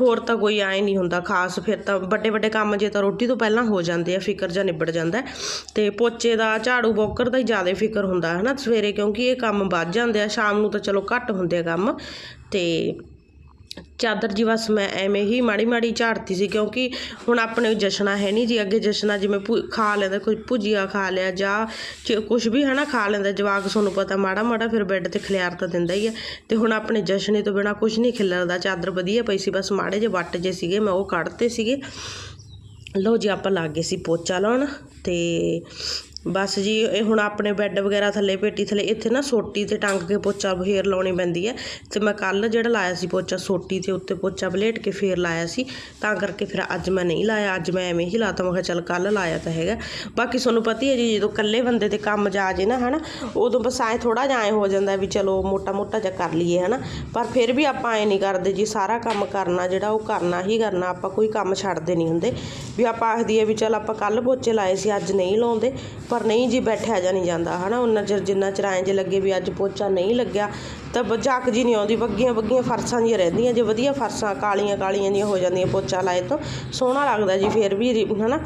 ਹੋਰ ਤਾਂ ਕੋਈ ਐ ਨਹੀਂ ਹੁੰਦਾ ਖਾਸ। ਫਿਰ ਤਾਂ ਵੱਡੇ ਵੱਡੇ ਕੰਮ ਜੇ ਤਾਂ ਰੋਟੀ ਤੋਂ ਪਹਿਲਾਂ ਹੋ ਜਾਂਦੇ ਆ, ਫਿਕਰ ਜਾਂ ਨਿਬੜ ਜਾਂਦਾ। ਹੈ। ਤੇ ਪੋਚੇ ਦਾ ਝਾੜੂ ਬੋਕਰ ਦਾ ਹੀ ਜ਼ਿਆਦਾ ਫਿਕਰ ਹੁੰਦਾ ਹੈ ਨਾ ਸਵੇਰੇ, ਕਿਉਂਕਿ ਇਹ ਕੰਮ ਵੱਧ ਜਾਂਦੇ ਆ, ਸ਼ਾਮ ਨੂੰ ਤਾਂ ਚਲੋ ਘੱਟ ਹੁੰਦੇ ਆ ਕੰਮ। ਤੇ ਚਾਦਰ ਜੀ ਬਸ ਮੈਂ ਐਵੇਂ ਹੀ ਮਾੜੀ ਮਾੜੀ ਝਾੜਤੀ ਸੀ, ਕਿਉਂਕਿ ਹੁਣ ਆਪਣੇ ਜਸ਼ਨਾ ਹੈ ਨਹੀਂ ਜੀ, ਅੱਗੇ ਜਸ਼ਨਾ ਜਿਵੇਂ ਖਾ ਲੈਂਦਾ, ਕੋਈ ਭੁਜੀਆ ਖਾ ਲਿਆ ਜਾਂ ਕੁਝ ਵੀ ਹਨਾ ਖਾ ਲੈਂਦਾ, ਜਵਾਕ ਤੁਹਾਨੂੰ ਪਤਾ ਮਾੜਾ ਮਾੜਾ ਫਿਰ ਬੈੱਡ ਤੇ ਖਿਲਾਰ ਤਾਂ ਦਿੰਦਾ ਹੀ ਹੈ ਤੇ ਹੁਣ ਆਪਣੇ ਜਸ਼ਨੇ ਤੋਂ ਬਿਨਾ ਕੁਝ ਨਹੀਂ ਖਿਲਰਦਾ, ਚਾਦਰ ਵਧੀਆ ਪਈ ਸੀ, ਬਸ ਮਾੜੇ ਜਿਹੇ ਵੱਟ ਜੇ ਸੀਗੇ, ਮੈਂ ਉਹ ਕੱਢਤੇ ਸੀਗੇ। ਲਓ ਜੀ ਆਪਾਂ ਲੱਗ ਗਏ ਸੀ ਪੋਚਾ ਲਾਉਣ, ਤੇ ਬਸ ਜੀ, ਇਹ ਹੁਣ ਆਪਣੇ ਬੈੱਡ ਵਗੈਰਾ ਥੱਲੇ, ਪੇਟੀ ਥੱਲੇ, ਇੱਥੇ ਨਾ ਸੋਟੀ ਤੇ ਟੰਗ ਕੇ ਪੋਚਾ ਫੇਰ ਲਾਉਣੀ ਪੈਂਦੀ ਹੈ। ਤੇ ਮੈਂ ਕੱਲ ਜਿਹੜਾ ਲਾਇਆ ਸੀ ਪੋਚਾ, ਸੋਟੀ ਤੇ ਉੱਤੇ ਪੋਚਾ ਬਲੇਟ ਕੇ ਫੇਰ ਲਾਇਆ ਸੀ, ਤਾਂ ਕਰਕੇ ਫਿਰ ਅੱਜ ਮੈਂ ਨਹੀਂ ਲਾਇਆ, ਅੱਜ ਮੈਂ ਐਵੇਂ ਹੀ ਲਾਤਾ, ਮੈਂ ਕਿਹਾ ਚੱਲ ਕੱਲ ਲਾਇਆ ਤਾਂ ਹੈਗਾ। ਬਾਕੀ ਤੁਹਾਨੂੰ ਪਤਾ ਹੈ ਜੀ, ਜਦੋਂ ਇਕੱਲੇ ਬੰਦੇ ਤੇ ਕੰਮ ਜਾ ਜੇ ਨਾ, ਹਨਾ, ਉਦੋਂ ਬਸ ਐਂ ਥੋੜਾ ਜਿਹਾ ਐਂ ਹੋ ਜਾਂਦਾ ਵੀ ਚਲੋ ਮੋਟਾ ਮੋਟਾ ਜਿਹਾ ਕਰ ਲਈਏ, ਹਨਾ। ਪਰ ਫਿਰ ਵੀ ਆਪਾਂ ਐਂ ਨਹੀਂ ਕਰਦੇ ਜੀ, ਸਾਰਾ ਕੰਮ ਕਰਨਾ ਜਿਹੜਾ ਉਹ ਕਰਨਾ ਹੀ ਕਰਨਾ, ਆਪਾਂ ਕੋਈ ਕੰਮ ਛੱਡਦੇ ਨਹੀਂ ਹੁੰਦੇ। ਵੀ ਆਪਾਂ ਆਖਦੀ ਹੈ ਵੀ ਚਲ ਆਪਾਂ ਕੱਲ ਪੋਚੇ ਲਾਏ ਸੀ, ਅੱਜ ਨਹੀਂ ਲਾਉਂਦੇ। ਪਰ ਨਹੀਂ ਜੀ, ਬੈਠਿਆ ਜਾ ਨਹੀਂ ਜਾਂਦਾ, ਹਨਾ? ਉਹਨਾਂ ਚਿਰ ਜਿੰਨਾ ਚਿਰ ਐਂ ਜੇ ਲੱਗੇ ਵੀ ਅੱਜ ਪੋਚਾ ਨਹੀਂ ਲੱਗਿਆ, ਤਾਂ ਬ- ਜੀ ਨਹੀਂ ਆਉਂਦੀ ਬੱਗੀਆਂ ਬੱਗੀਆਂ ਫਰਸਾਂ ਦੀਆਂ ਰਹਿੰਦੀਆਂ, ਜੇ ਵਧੀਆ ਫਰਸਾਂ, ਕਾਲੀਆਂ ਕਾਲੀਆਂ ਦੀਆਂ ਹੋ ਜਾਂਦੀਆਂ ਪੋਚਾ ਲਾਏ ਤੋਂ, ਸੋਹਣਾ ਲੱਗਦਾ ਜੀ, ਫਿਰ ਵੀ ਰੀ- ਹਨਾ?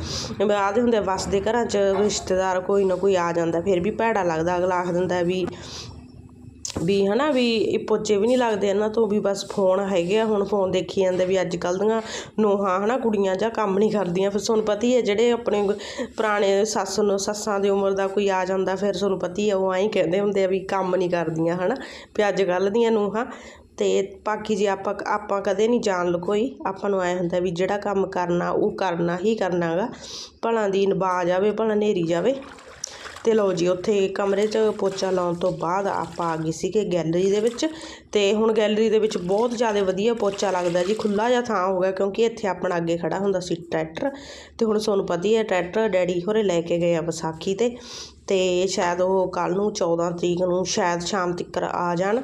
ਆਦੇ ਹੁੰਦੇ ਵਸਦੇ ਘਰਾਂ 'ਚ ਰਿਸ਼ਤੇਦਾਰ ਕੋਈ ਨਾ ਕੋਈ ਆ ਜਾਂਦਾ, ਫਿਰ ਵੀ ਭੈੜਾ ਲੱਗਦਾ, ਅਗਲਾ ਆਖ ਦਿੰਦਾ ਵੀ ਵੀ ਹੈ ਨਾ ਵੀ ਇਹ ਪੋਚੇ ਵੀ ਨਹੀਂ ਲੱਗਦੇ ਇਹਨਾਂ ਤੋਂ ਵੀ ਬਸ ਫੋਨ ਹੈਗੇ ਆ, ਹੁਣ ਫੋਨ ਦੇਖੀ ਜਾਂਦੇ ਵੀ ਅੱਜ ਕੱਲ੍ਹ ਦੀਆਂ ਨੂੰਹਾਂ ਨਾ ਕੁੜੀਆਂ ਜਾਂ ਕੰਮ ਨਹੀਂ ਕਰਦੀਆਂ, ਫਿਰ ਤੁਹਾਨੂੰ ਪਤਾ ਹੀ ਹੈ ਜਿਹੜੇ ਆਪਣੇ ਪੁਰਾਣੇ ਸੱਸ ਨੂੰ ਸੱਸਾਂ ਦੀ ਉਮਰ ਦਾ ਕੋਈ ਆ ਜਾਂਦਾ, ਫਿਰ ਤੁਹਾਨੂੰ ਪਤਾ ਹੀ ਹੈ ਉਹ ਐਂ ਕਹਿੰਦੇ ਹੁੰਦੇ ਆ ਵੀ ਕੰਮ ਨਹੀਂ ਕਰਦੀਆਂ ਹੈ ਨਾ ਵੀ ਅੱਜ ਕੱਲ੍ਹ ਦੀਆਂ ਨੂੰਹਾਂ। ਅਤੇ ਬਾਕੀ ਜੇ ਆਪਾਂ ਆਪਾਂ ਕਦੇ ਨਹੀਂ ਜਾਣ ਲਕੋਈ, ਆਪਾਂ ਨੂੰ ਐ ਹੁੰਦਾ ਵੀ ਜਿਹੜਾ ਕੰਮ ਕਰਨਾ, ਉਹ ਕਰਨਾ ਹੀ ਕਰਨਾ ਗਾ ਭਲਾ ਦੀ ਨਬਾ ਜਾਵੇ, ਭਲਾ ਨੇਰੀ ਜਾਵੇ। ਤੇ ਲਓ ਜੀ, ਉੱਥੇ ਕਮਰੇ 'ਚ ਪੋਚਾ ਲਾਉਣ ਤੋਂ ਬਾਅਦ ਆਪਾਂ ਆ ਗਏ ਸੀਗੇ ਗੈਲਰੀ ਦੇ ਵਿੱਚ। ਤੇ ਹੁਣ ਗੈਲਰੀ ਦੇ ਵਿੱਚ ਬਹੁਤ ਜ਼ਿਆਦਾ ਵਧੀਆ ਪੋਚਾ ਲੱਗਦਾ ਜੀ ਖੁੱਲਾ ਜਿਹਾ ਥਾਂ ਹੋ ਗਿਆ ਕਿਉਂਕਿ ਇੱਥੇ ਆਪਣਾ ਅੱਗੇ ਖੜਾ ਹੁੰਦਾ ਸੀ ਟਰੈਕਟਰ। ਤੇ ਹੁਣ ਤੁਹਾਨੂੰ ਪਤਾ ਹੀ ਹੈ, ਟਰੈਕਟਰ ਡੈਡੀ ਹੋਰੇ ਲੈ ਕੇ ਗਏ ਆ ਵਿਸਾਖੀ ਤੇ। ਤੇ ਸ਼ਾਇਦ ਉਹ ਕੱਲ ਨੂੰ 14 ਤਰੀਕ ਨੂੰ, ਸ਼ਾਇਦ ਸ਼ਾਮ ਤੱਕ ਆ ਜਾਣ।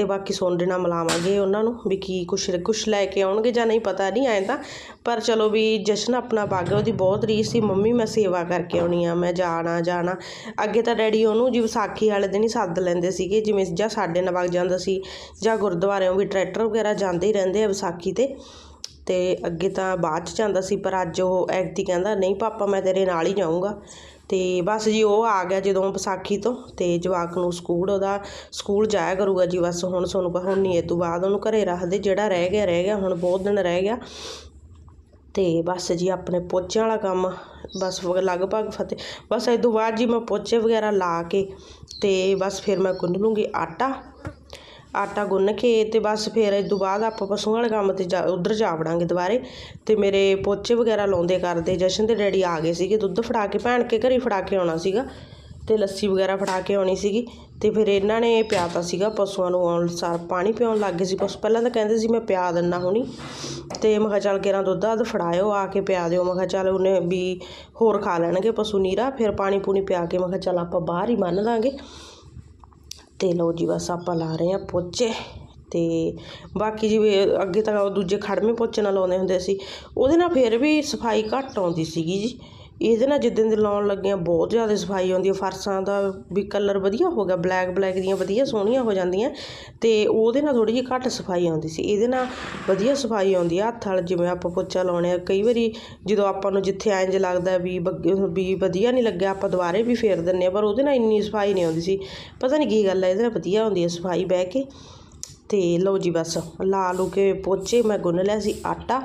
ਤੇ ਬਾਕੀ ਸੋਂਡੇ ਨਾਲ ਮਿਲਾਵਾਂਗੇ ਉਹਨਾਂ ਨੂੰ ਵੀ ਕੀ ਕੁਛ ਕੁਛ ਲੈ ਕੇ ਆਉਣਗੇ ਜਾਂ ਨਹੀਂ ਪਤਾ ਨਹੀਂ ਐਂ ਤਾਂ। ਪਰ ਚਲੋ ਵੀ ਜਸ਼ਨ ਆਪਣਾ ਬਾਗ ਉਹਦੀ ਬਹੁਤ ਰੀਸ ਸੀ, ਮੰਮੀ ਮੈਂ ਸੇਵਾ ਕਰਕੇ ਆਉਣੀ ਆ, ਮੈਂ ਜਾਣਾ ਜਾਣਾ। ਅੱਗੇ ਤਾਂ ਡੈਡੀ ਉਹਨੂੰ ਜੀ ਵਿਸਾਖੀ ਵਾਲੇ ਦਿਨ ਹੀ ਸੱਦ ਲੈਂਦੇ ਸੀਗੇ, ਜਿਵੇਂ ਜਾਂ ਸਾਡੇ ਨਾਲ ਵਗ ਜਾਂਦਾ ਸੀ, ਜਾਂ ਗੁਰਦੁਆਰਿਆਂ ਵੀ ਟਰੈਕਟਰ ਵਗੈਰਾ ਜਾਂਦੇ ਹੀ ਰਹਿੰਦੇ ਆ ਵਿਸਾਖੀ ਤੇ। ਤੇ ਅੱਗੇ ਤਾਂ ਬਾਅਦ ਚ ਜਾਂਦਾ ਸੀ, ਪਰ ਅੱਜ ਉਹ ਐਕਤੀ ਕਹਿੰਦਾ, ਨਹੀਂ ਪਾਪਾ, ਮੈਂ ਤੇਰੇ ਨਾਲ ਹੀ ਜਾਊਂਗਾ। ਅਤੇ ਬਸ ਜੀ ਉਹ ਆ ਗਿਆ ਜਦੋਂ ਵਿਸਾਖੀ ਤੋਂ ਅਤੇ ਜਵਾਕ ਨੂੰ ਸਕੂਲ, ਉਹਦਾ ਸਕੂਲ ਜਾਇਆ ਕਰੂਗਾ ਜੀ ਬਸ ਹੁਣ ਤੁਹਾਨੂੰ ਪਤਾ ਹੁਣ ਨਹੀਂ ਇਹ ਤੋਂ ਬਾਅਦ ਉਹਨੂੰ ਘਰੇ ਰੱਖਦੇ ਜਿਹੜਾ ਰਹਿ ਗਿਆ ਰਹਿ ਗਿਆ, ਹੁਣ ਬਹੁਤ ਦਿਨ ਰਹਿ ਗਿਆ। ਅਤੇ ਬਸ ਜੀ ਆਪਣੇ ਪੋਚਿਆਂ ਵਾਲਾ ਕੰਮ ਬਸ ਲਗਭਗ ਫਤਿਹ, ਬਸ ਇਹ ਤੋਂ ਬਾਅਦ ਜੀ ਮੈਂ ਪੋਚੇ ਵਗੈਰਾ ਲਾ ਕੇ ਅਤੇ ਬਸ ਫਿਰ ਮੈਂ ਗੁੰਨ ਲੂੰਗੀ ਆਟਾ। ਆਟਾ ਗੁੰਨ ਕੇ ਤੇ ਬਸ ਫਿਰ ਇਹ ਤੋਂ ਬਾਅਦ ਆਪਾਂ ਪਸ਼ੂਆਂ ਵਾਲੇ ਕੰਮ ਤੇ ਜਾ, ਉਧਰ ਜਾ ਵੜਾਂਗੇ ਦੁਬਾਰੇ। ਤੇ ਮੇਰੇ ਪੋਚੇ ਵਗੈਰਾ ਲਾਉਂਦੇ ਕਰਦੇ, ਜਸ਼ਨ ਦੇ ਡੈਡੀ ਆ ਗਏ ਸੀਗੇ, ਦੁੱਧ ਫੜਾ ਕੇ, ਭੈਣ ਕੇ ਘਰੇ ਫੜਾ ਕੇ ਆਉਣਾ ਸੀਗਾ। ਤੇ ਲੱਸੀ ਵਗੈਰਾ ਫੜਾ ਕੇ ਆਉਣੀ ਸੀਗੀ। ਤੇ ਫਿਰ ਇਹਨਾਂ ਨੇ ਪਿਆਤਾ ਸੀਗਾ ਪਸ਼ੂਆਂ ਨੂੰ ਆਉਣ ਸਾਰ ਪਾਣੀ ਪਿਆਉਣ ਲੱਗ ਗਏ ਸੀ। ਪਸ਼ੂ ਪਹਿਲਾਂ ਤਾਂ ਕਹਿੰਦੇ ਸੀ, ਮੈਂ ਪਿਆ ਦਿੰਨਾ ਹੁਣੀ। ਤੇ ਮੈਂ ਕਿਹਾ, ਚੱਲ ਕੇਰਾਂ ਦੁੱਧ ਦੱਧ ਫੜਾਇਓ, ਆ ਕੇ ਪਿਆ ਦਿਓ। ਮੈਂ ਕਿਹਾ, ਚੱਲ ਉਹਨੇ ਵੀ ਹੋਰ ਖਾ ਲੈਣਗੇ ਪਸ਼ੂ ਨੀਰਾ, ਫਿਰ ਪਾਣੀ ਪੂਣੀ ਪਿਆ ਕੇ। ਮੈਂ ਕਿਹਾ, ਚੱਲ ਆਪਾਂ ਬਾਹਰ ਹੀ ਬੰਨ੍ਹ ਦਾਂਗੇ ਤੇ ਲਓ ਜੀ ਬਸ ਆਪਾਂ ਲਾ ਰਹੇ ਹਾਂ ਪੋਚੇ ਤੇ ਬਾਕੀ ਜਿਵੇਂ ਅੱਗੇ ਤਾਂ ਦੂਜੇ ਖੜਵੇਂ ਪੋਚੇ ਨਾਲ ਲਾਉਂਦੇ ਹੁੰਦੇ ਸੀ, ਉਹਦੇ ਨਾਲ ਫਿਰ ਵੀ ਸਫ਼ਾਈ ਘੱਟ ਆਉਂਦੀ ਸੀਗੀ ਜੀ। ਇਹਦੇ ਨਾਲ ਜਿੱਦਣ ਦੇ ਲਾਉਣ ਲੱਗੇ ਆ ਬਹੁਤ ਜ਼ਿਆਦਾ ਸਫ਼ਾਈ ਆਉਂਦੀ ਹੈ ਫਰਸ਼ਾਂ ਦਾ ਵੀ ਕਲਰ ਵਧੀਆ ਹੋ ਗਿਆ ਬਲੈਕ ਬਲੈਕ ਦੀਆਂ ਵਧੀਆ ਸੋਹਣੀਆਂ ਹੋ ਜਾਂਦੀਆਂ ਤੇ ਉਹਦੇ ਨਾਲ ਥੋੜੀ ਜਿਹੀ ਘੱਟ ਸਫ਼ਾਈ ਆਉਂਦੀ ਸੀ। ਇਹਦੇ ਨਾਲ ਵਧੀਆ ਸਫ਼ਾਈ ਆਉਂਦੀ ਆ, ਹੱਥ ਨਾਲ ਜਿਵੇਂ ਆਪਾਂ ਪੋਚਾ ਲਾਉਣੇ ਆ, ਕਈ ਵਾਰੀ ਜਦੋਂ ਆਪਾਂ ਨੂੰ ਜਿੱਥੇ ਇੰਜ ਲੱਗਦਾ ਵੀ ਬੱਗੇ- ਵੀ ਵਧੀਆ ਨਹੀਂ ਲੱਗਿਆ, ਆਪਾਂ ਦੁਬਾਰੇ ਵੀ ਫੇਰ ਦਿੰਨੇ ਆ, ਪਰ ਉਹਦੇ ਨਾਲ ਇੰਨੀ ਸਫ਼ਾਈ ਨਹੀਂ ਆਉਂਦੀ ਸੀ। ਪਤਾ ਨਹੀਂ ਕੀ ਗੱਲ ਹੈ ਇਹਦੇ ਨਾਲ ਵਧੀਆ ਆਉਂਦੀ ਹੈ ਸਫ਼ਾਈ ਬਹਿ ਕੇ। ਤੇ ਲਓ ਜੀ ਬਸ ਲਾ ਲੂ ਕੇ ਪੋਚੇ ਮੈਂ ਗੁੰਨ ਲਿਆ ਸੀ ਆਟਾ।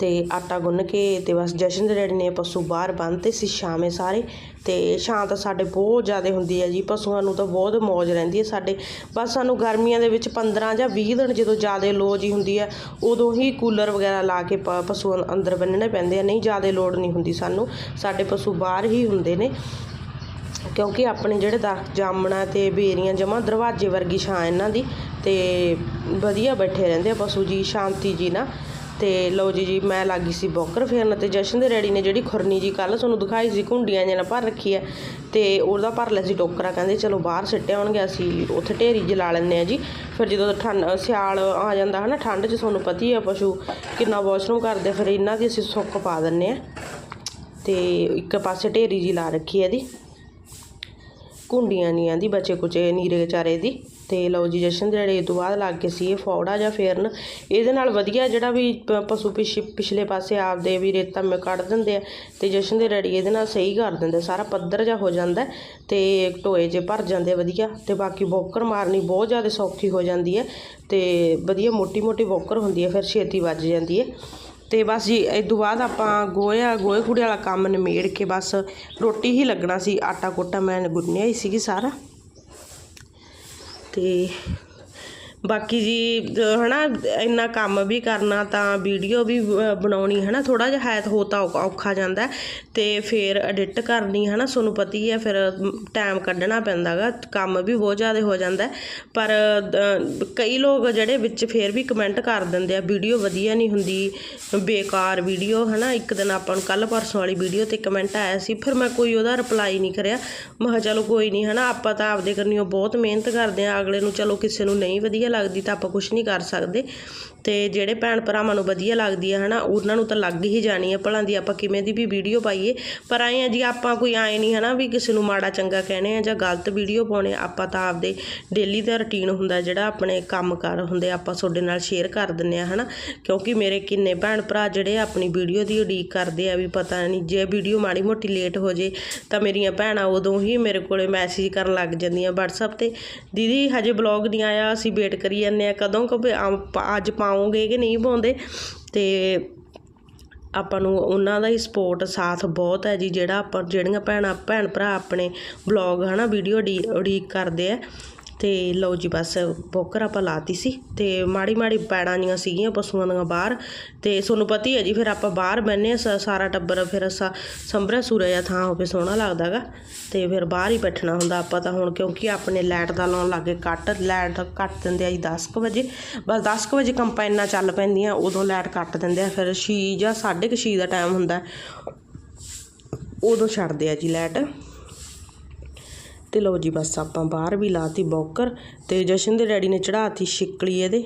ਤੇ ਆਟਾ ਗੁੰਨ ਕੇ ਤੇ ਬਸ ਜਸ਼ਨ ਦੇ ਡੈਡੀ ਨੇ ਪਸ਼ੂ ਬਾਹਰ ਬੰਨ੍ਹਤੇ ਸੀ ਸ਼ਾਮੇ ਸਾਰੇ। ਤੇ ਛਾਂ ਤਾਂ ਸਾਡੇ ਬਹੁਤ ਜ਼ਿਆਦਾ ਹੁੰਦੀ ਹੈ ਜੀ, ਪਸ਼ੂਆਂ ਨੂੰ ਤਾਂ ਬਹੁਤ ਮੌਜ ਰਹਿੰਦੀ ਹੈ ਸਾਡੇ। ਬਸ ਸਾਨੂੰ ਗਰਮੀਆਂ ਦੇ ਵਿੱਚ 15 ਜਾਂ 20 ਦਿਨ ਜਦੋਂ ਜ਼ਿਆਦਾ ਲੋ ਜੀ ਹੁੰਦੀ ਹੈ, ਉਦੋਂ ਹੀ ਕੂਲਰ ਵਗੈਰਾ ਲਾ ਕੇ ਪ- ਪਸ਼ੂ ਅੰਦਰ ਬੰਨਣੇ ਪੈਂਦੇ ਆ। ਨਹੀਂ, ਜ਼ਿਆਦਾ ਲੋੜ ਨਹੀਂ ਹੁੰਦੀ ਸਾਨੂੰ। ਸਾਡੇ ਪਸ਼ੂ ਬਾਹਰ ਹੀ ਹੁੰਦੇ ਨੇ। ਕਿਉਂਕਿ ਆਪਣੇ ਜਿਹੜੇ ਦਰਖਤ ਜਾਮਣਾ ਤੇ ਬੇਰੀਆਂ ਜਮਾ ਦਰਵਾਜ਼ੇ ਵਰਗੀ ਛਾਂ ਇਹਨਾਂ ਦੀ। ਤੇ ਵਧੀਆ ਬੈਠੇ ਰਹਿੰਦੇ ਆ ਪਸ਼ੂ ਜੀ, ਸ਼ਾਂਤੀ ਜੀ ਨਾ ਤੇ ਲਓ ਜੀ ਜੀ, ਮੈਂ ਲੱਗੀ ਸੀ ਬੋਕਰ ਫੇਰਨ ਤੇ ਜਸ਼ਨ ਦੇ ਰੈਡੀ ਨੇ ਜਿਹੜੀ ਖੁਰਨੀ ਜੀ ਕੱਲ ਤੁਹਾਨੂੰ ਦਿਖਾਈ ਸੀ, ਘੁੰਡੀਆਂ ਜਿਹਨਾਂ ਭਰ ਰੱਖੀ ਹੈ ਤੇ ਉਹਦਾ ਭਰ ਲਿਆ ਸੀ ਟੋਕਰਾ, ਕਹਿੰਦੇ ਚਲੋ ਬਾਹਰ ਸਿੱਟੇ ਆਉਣਗੇ ਅਸੀਂ ਉੱਥੇ ਢੇਰੀ ਜਲਾ ਲੈਂਦੇ ਆ ਜੀ। ਫਿਰ ਜਦੋਂ ਠੰਡ, ਸਿਆਲ ਆ ਜਾਂਦਾ ਹਨਾ, ਠੰਡ 'ਚ ਤੁਹਾਨੂੰ ਪਤਾ ਹੀ ਆ ਪਸ਼ੂ ਕਿੰਨਾ ਵਾਸ਼ਰੂਮ ਕਰਦੇ, ਫਿਰ ਇਹਨਾਂ ਦੀ ਅਸੀਂ ਸੁੱਕ ਪਾ ਦਿੰਨੇ ਆ ਤੇ ਇੱਕ ਪਾਸੇ ਢੇਰੀ ਜੀ ਲਾ ਰੱਖੀ ਹੈ ਇਹਦੀ, ਘੁੰਡੀਆਂ ਨਹੀਂ ਆਂਦੀ ਬਚੇ ਕੁਚੇ ਨੀਰੇ ਵਿਚਾਰੇ ਦੀ। ਤੇ ਲਓ ਜੀ, ਜਸ਼ਨ ਦੇ ਜਿਹੜੇ ਇਹ ਤੋਂ ਬਾਅਦ ਲੱਗ ਕੇ ਸੀ ਇਹ ਫੌੜਾ ਜਾਂ ਫੇਰਨ। ਇਹਦੇ ਨਾਲ ਵਧੀਆ ਜਿਹੜਾ ਵੀ ਪਸ਼ੂ ਪਿਛ ਪਿਛਲੇ ਪਾਸੇ ਆਪਦੇ ਵੀ ਰੇਤਾ ਮੇ ਕੱਢ ਦਿੰਦੇ ਆ ਤੇ ਜਸ਼ਨ ਦੇ ਰੜੀ ਇਹਦੇ ਨਾਲ ਸਹੀ ਕਰ ਦਿੰਦੇ ਸਾਰਾ ਪੱਧਰ ਜਿਹਾ ਹੋ ਜਾਂਦਾ ਹੈ ਤੇ ਟੋਏ ਜੇ ਭਰ ਜਾਂਦੇ ਵਧੀਆ ਤੇ ਬਾਕੀ ਬੋਕਰ ਮਾਰਨੀ ਬਹੁਤ ਜ਼ਿਆਦਾ ਸੌਖੀ ਹੋ ਜਾਂਦੀ ਹੈ ਤੇ ਵਧੀਆ ਮੋਟੀ ਮੋਟੀ ਬੋਕਰ ਹੁੰਦੀ ਹੈ, ਫਿਰ ਛੇਤੀ ਵੱਜ ਜਾਂਦੀ ਹੈ। ਤੇ ਬਸ ਜੀ ਇਸ ਤੋਂ ਬਾਅਦ ਆਪਾਂ ਗੋਇਆ ਗੋਹੇ ਕੂੜੇ ਵਾਲਾ ਕੰਮ ਨਿਮੇੜ ਕੇ ਬਸ ਰੋਟੀ ਹੀ ਲੱਗਣਾ ਸੀ, ਆਟਾ ਕੋਟਾ ਮੈਂ ਗੁੰਨਿਆ ਹੀ ਸੀਗੀ ਸਾਰਾ। ਤੇ ਬਾਕੀ ਜੀ ਜ- ਹਨਾ ਇੰਨਾ ਕੰਮ ਵੀ ਕਰਨਾ ਤਾਂ ਵੀਡੀਓ ਵੀ ਅ, ਬਣਾਉਣੀ ਹਨਾ ਥੋੜਾ ਜਿਹਾ ਹੈ ਹੋ ਤਾਂ ਔਖਾ- ਔਖਾ ਜਾਂਦਾ ਹੈ। ਤੇ ਫਿਰ ਐਡਿਟ ਕਰਨੀ ਹਨਾ ਤੁਹਾਨੂੰ ਪਤਾ ਹੀ ਹੈ ਫਿਰ ਟਾਈਮ ਕੱਢਣਾ ਪੈਂਦਾਗਾ ਕੰਮ ਵੀ ਬਹੁਤ ਜ਼ਿਆਦਾ ਹੋ ਜਾਂਦਾ ਪਰ ਕਈ ਲੋਕ ਜਿਹੜੇ ਵਿੱਚ ਫਿਰ ਵੀ ਕਮੈਂਟ ਕਰ ਦਿੰਦੇ ਆ ਵੀਡੀਓ ਵਧੀਆ ਨਹੀਂ ਹੁੰਦੀ ਬੇਕਾਰ ਵੀਡੀਓ ਹਨਾ ਇੱਕ ਦਿਨ ਆਪਾਂ ਨੂੰ ਕੱਲ ਪਰਸੋਂ ਵਾਲੀ ਵੀਡੀਓ ਤੇ ਕਮੈਂਟ ਆਇਆ ਸੀ ਫਿਰ ਮੈਂ ਕੋਈ ਉਹਦਾ ਰਿਪਲਾਈ ਨਹੀਂ ਕਰਿਆ ਮੈਂ ਕਿਹਾ ਚਲੋ ਕੋਈ ਨਹੀਂ ਹਨਾ ਆਪਾਂ ਤਾਂ ਆਪਦੇ ਕਰਨੀਓ ਬਹੁਤ ਮਿਹਨਤ ਕਰਦੇ ਆ ਅਗਲੇ ਨੂੰ ਚਲੋ ਕਿਸੇ ਨੂੰ ਨਹੀਂ ਵਧੀਆ ਲੱਗਦੀ ਤਾਂ ਆਪਾਂ ਕੁਝ ਨਹੀਂ ਕਰ ਸਕਦੇ। ਤੇ ਜਿਹੜੇ ਭੈਣ ਭਰਾਵਾਂ ਨੂੰ ਵਧੀਆ ਲੱਗਦੀ ਹੈ ਹਨਾ, ਉਹਨਾਂ ਨੂੰ ਤਾਂ ਲੱਗ ਹੀ ਜਾਣੀ ਹੈ ਭਲਾਂ ਦੀ ਆਪਾਂ ਕਿਵੇਂ ਦੀ ਵੀ ਵੀਡੀਓ ਪਾਈਏ। ਪਰ ਆਏ ਆ ਜੀ, ਆਪਾਂ ਕੋਈ ਆਏ ਨਹੀਂ, ਹਨਾ, ਵੀ ਕਿਸੇ ਨੂੰ ਮਾੜਾ ਚੰਗਾ ਕਹਿਣੇ ਆ ਜਾਂ ਗਲਤ ਵੀਡੀਓ ਪਾਉਣੇ ਆਪਾਂ ਤਾਂ ਆਪਦੇ ਡੇਲੀ ਦਾ ਰੁਟੀਨ ਹੁੰਦਾ ਜਿਹੜਾ ਆਪਣੇ ਕੰਮ ਕਾਰ ਹੁੰਦੇ ਆਪਾਂ ਤੁਹਾਡੇ ਨਾਲ ਸ਼ੇਅਰ ਕਰ ਦਿੰਨੇ ਆ, ਹਨਾ। ਕਿਉਂਕਿ ਮੇਰੇ ਕਿੰਨੇ ਭੈਣ ਭਰਾ ਜਿਹੜੇ ਆਪਣੀ ਵੀਡੀਓ ਦੀ ਉਡੀਕ ਕਰਦੇ ਆ, ਵੀ ਪਤਾ ਨਹੀਂ, ਜੇ ਵੀਡੀਓ ਮਾੜੀ ਮੋਟੀ ਲੇਟ ਹੋ ਜੇ, ਤਾਂ ਮੇਰੀਆਂ ਭੈਣਾਂ ਉਦੋਂ ਹੀ ਮੇਰੇ ਕੋਲੇ ਮੈਸੇਜ ਕਰਨ ਲੱਗ ਜਾਂਦੀਆਂ, WhatsApp ਤੇ। ਦੀਦੀ, ਹਜੇ ਬਲੌਗ ਨਹੀਂ ਆਇਆ, ਅਸੀਂ ਵੇਟ ਕਰੀ ਜਾਂਦੇ ਆ ਕਦੋਂ ਕবে ਅੱਜ ਪਾਉਂਗੇ ਕਿ ਨਹੀਂ ਪਾਉਂਦੇ। ਤੇ ਆਪਾਂ ਨੂੰ ਉਹਨਾਂ ਦਾ ਹੀ ਸਪੋਰਟ ਸਾਥ ਬਹੁਤ ਹੈ ਜੀ, ਜਿਹੜਾ ਆਪਾਂ ਜਿਹੜੀਆਂ ਭੈਣਾਂ ਭੈਣ ਭਰਾ ਆਪਣੇ ਬਲੌਗ ਹਨਾ ਵੀਡੀਓ ਉਡੀਕ ਕਰਦੇ ਆ। ਤੇ ਲਓ ਜੀ ਬਸ ਬੋਕਰ ਆਪਾਂ ਲਾਤੀ ਸੀ ਤੇ ਮਾੜੀ ਮਾੜੀ ਪੈੜਾਂ ਜੀਆਂ ਸੀਗੀਆਂ ਪਸ਼ੂਆਂ ਦੀਆਂ ਬਾਹਰ ਤੇ ਤੁਹਾਨੂੰ ਪਤਾ ਹੀ ਹੈ ਜੀ, ਫਿਰ ਆਪਾਂ ਬਾਹਰ ਬੈਠੇ ਆ ਸਾਰਾ ਟੱਬਰ ਫਿਰ ਸਾ ਸੰਭਰਾ ਸੂਰਾ ਜਿਹਾ ਥਾਂ ਹੋਵੇ ਸੋਹਣਾ ਲੱਗਦਾਗਾ ਤੇ ਫਿਰ ਬਾਹਰ ਹੀ ਬੈਠਣਾ ਹੁੰਦਾ ਆਪਾਂ ਤਾਂ ਹੁਣ ਕਿਉਂਕਿ ਆਪਣੇ ਲਾਈਟ ਦਾ ਲਾਉਣ ਲੱਗੇ ਕੱਟ, ਲਾਈਟ ਕੱਟ ਦਿੰਦੇ ਆ ਜੀ 10 ਕੁ ਵਜੇ, ਬਸ 10 ਕੁ ਵਜੇ ਕੰਪਾਈਨਾਂ ਚੱਲ ਪੈਂਦੀਆਂ, ਉਦੋਂ ਲਾਈਟ ਕੱਟ ਦਿੰਦੇ ਆ, ਫਿਰ ਛੇ ਜਾਂ ਸਾਢੇ ਕੁ ਛੇ ਦਾ ਟਾਈਮ ਹੁੰਦਾ, ਉਦੋਂ ਛੱਡਦੇ ਆ ਜੀ ਲਾਈਟ। ਤੇ ਲਓ ਜੀ ਬਸ ਆਪਾਂ ਬਾਹਰ ਵੀ ਲਾਤੀ ਬੌਕਰ ਤੇ ਜਸ਼ਨ ਦੇ ਡੈਡੀ ਨੇ ਚੜਾਤੀ ਛਿੱਕਲੀ ਇਹਦੇ।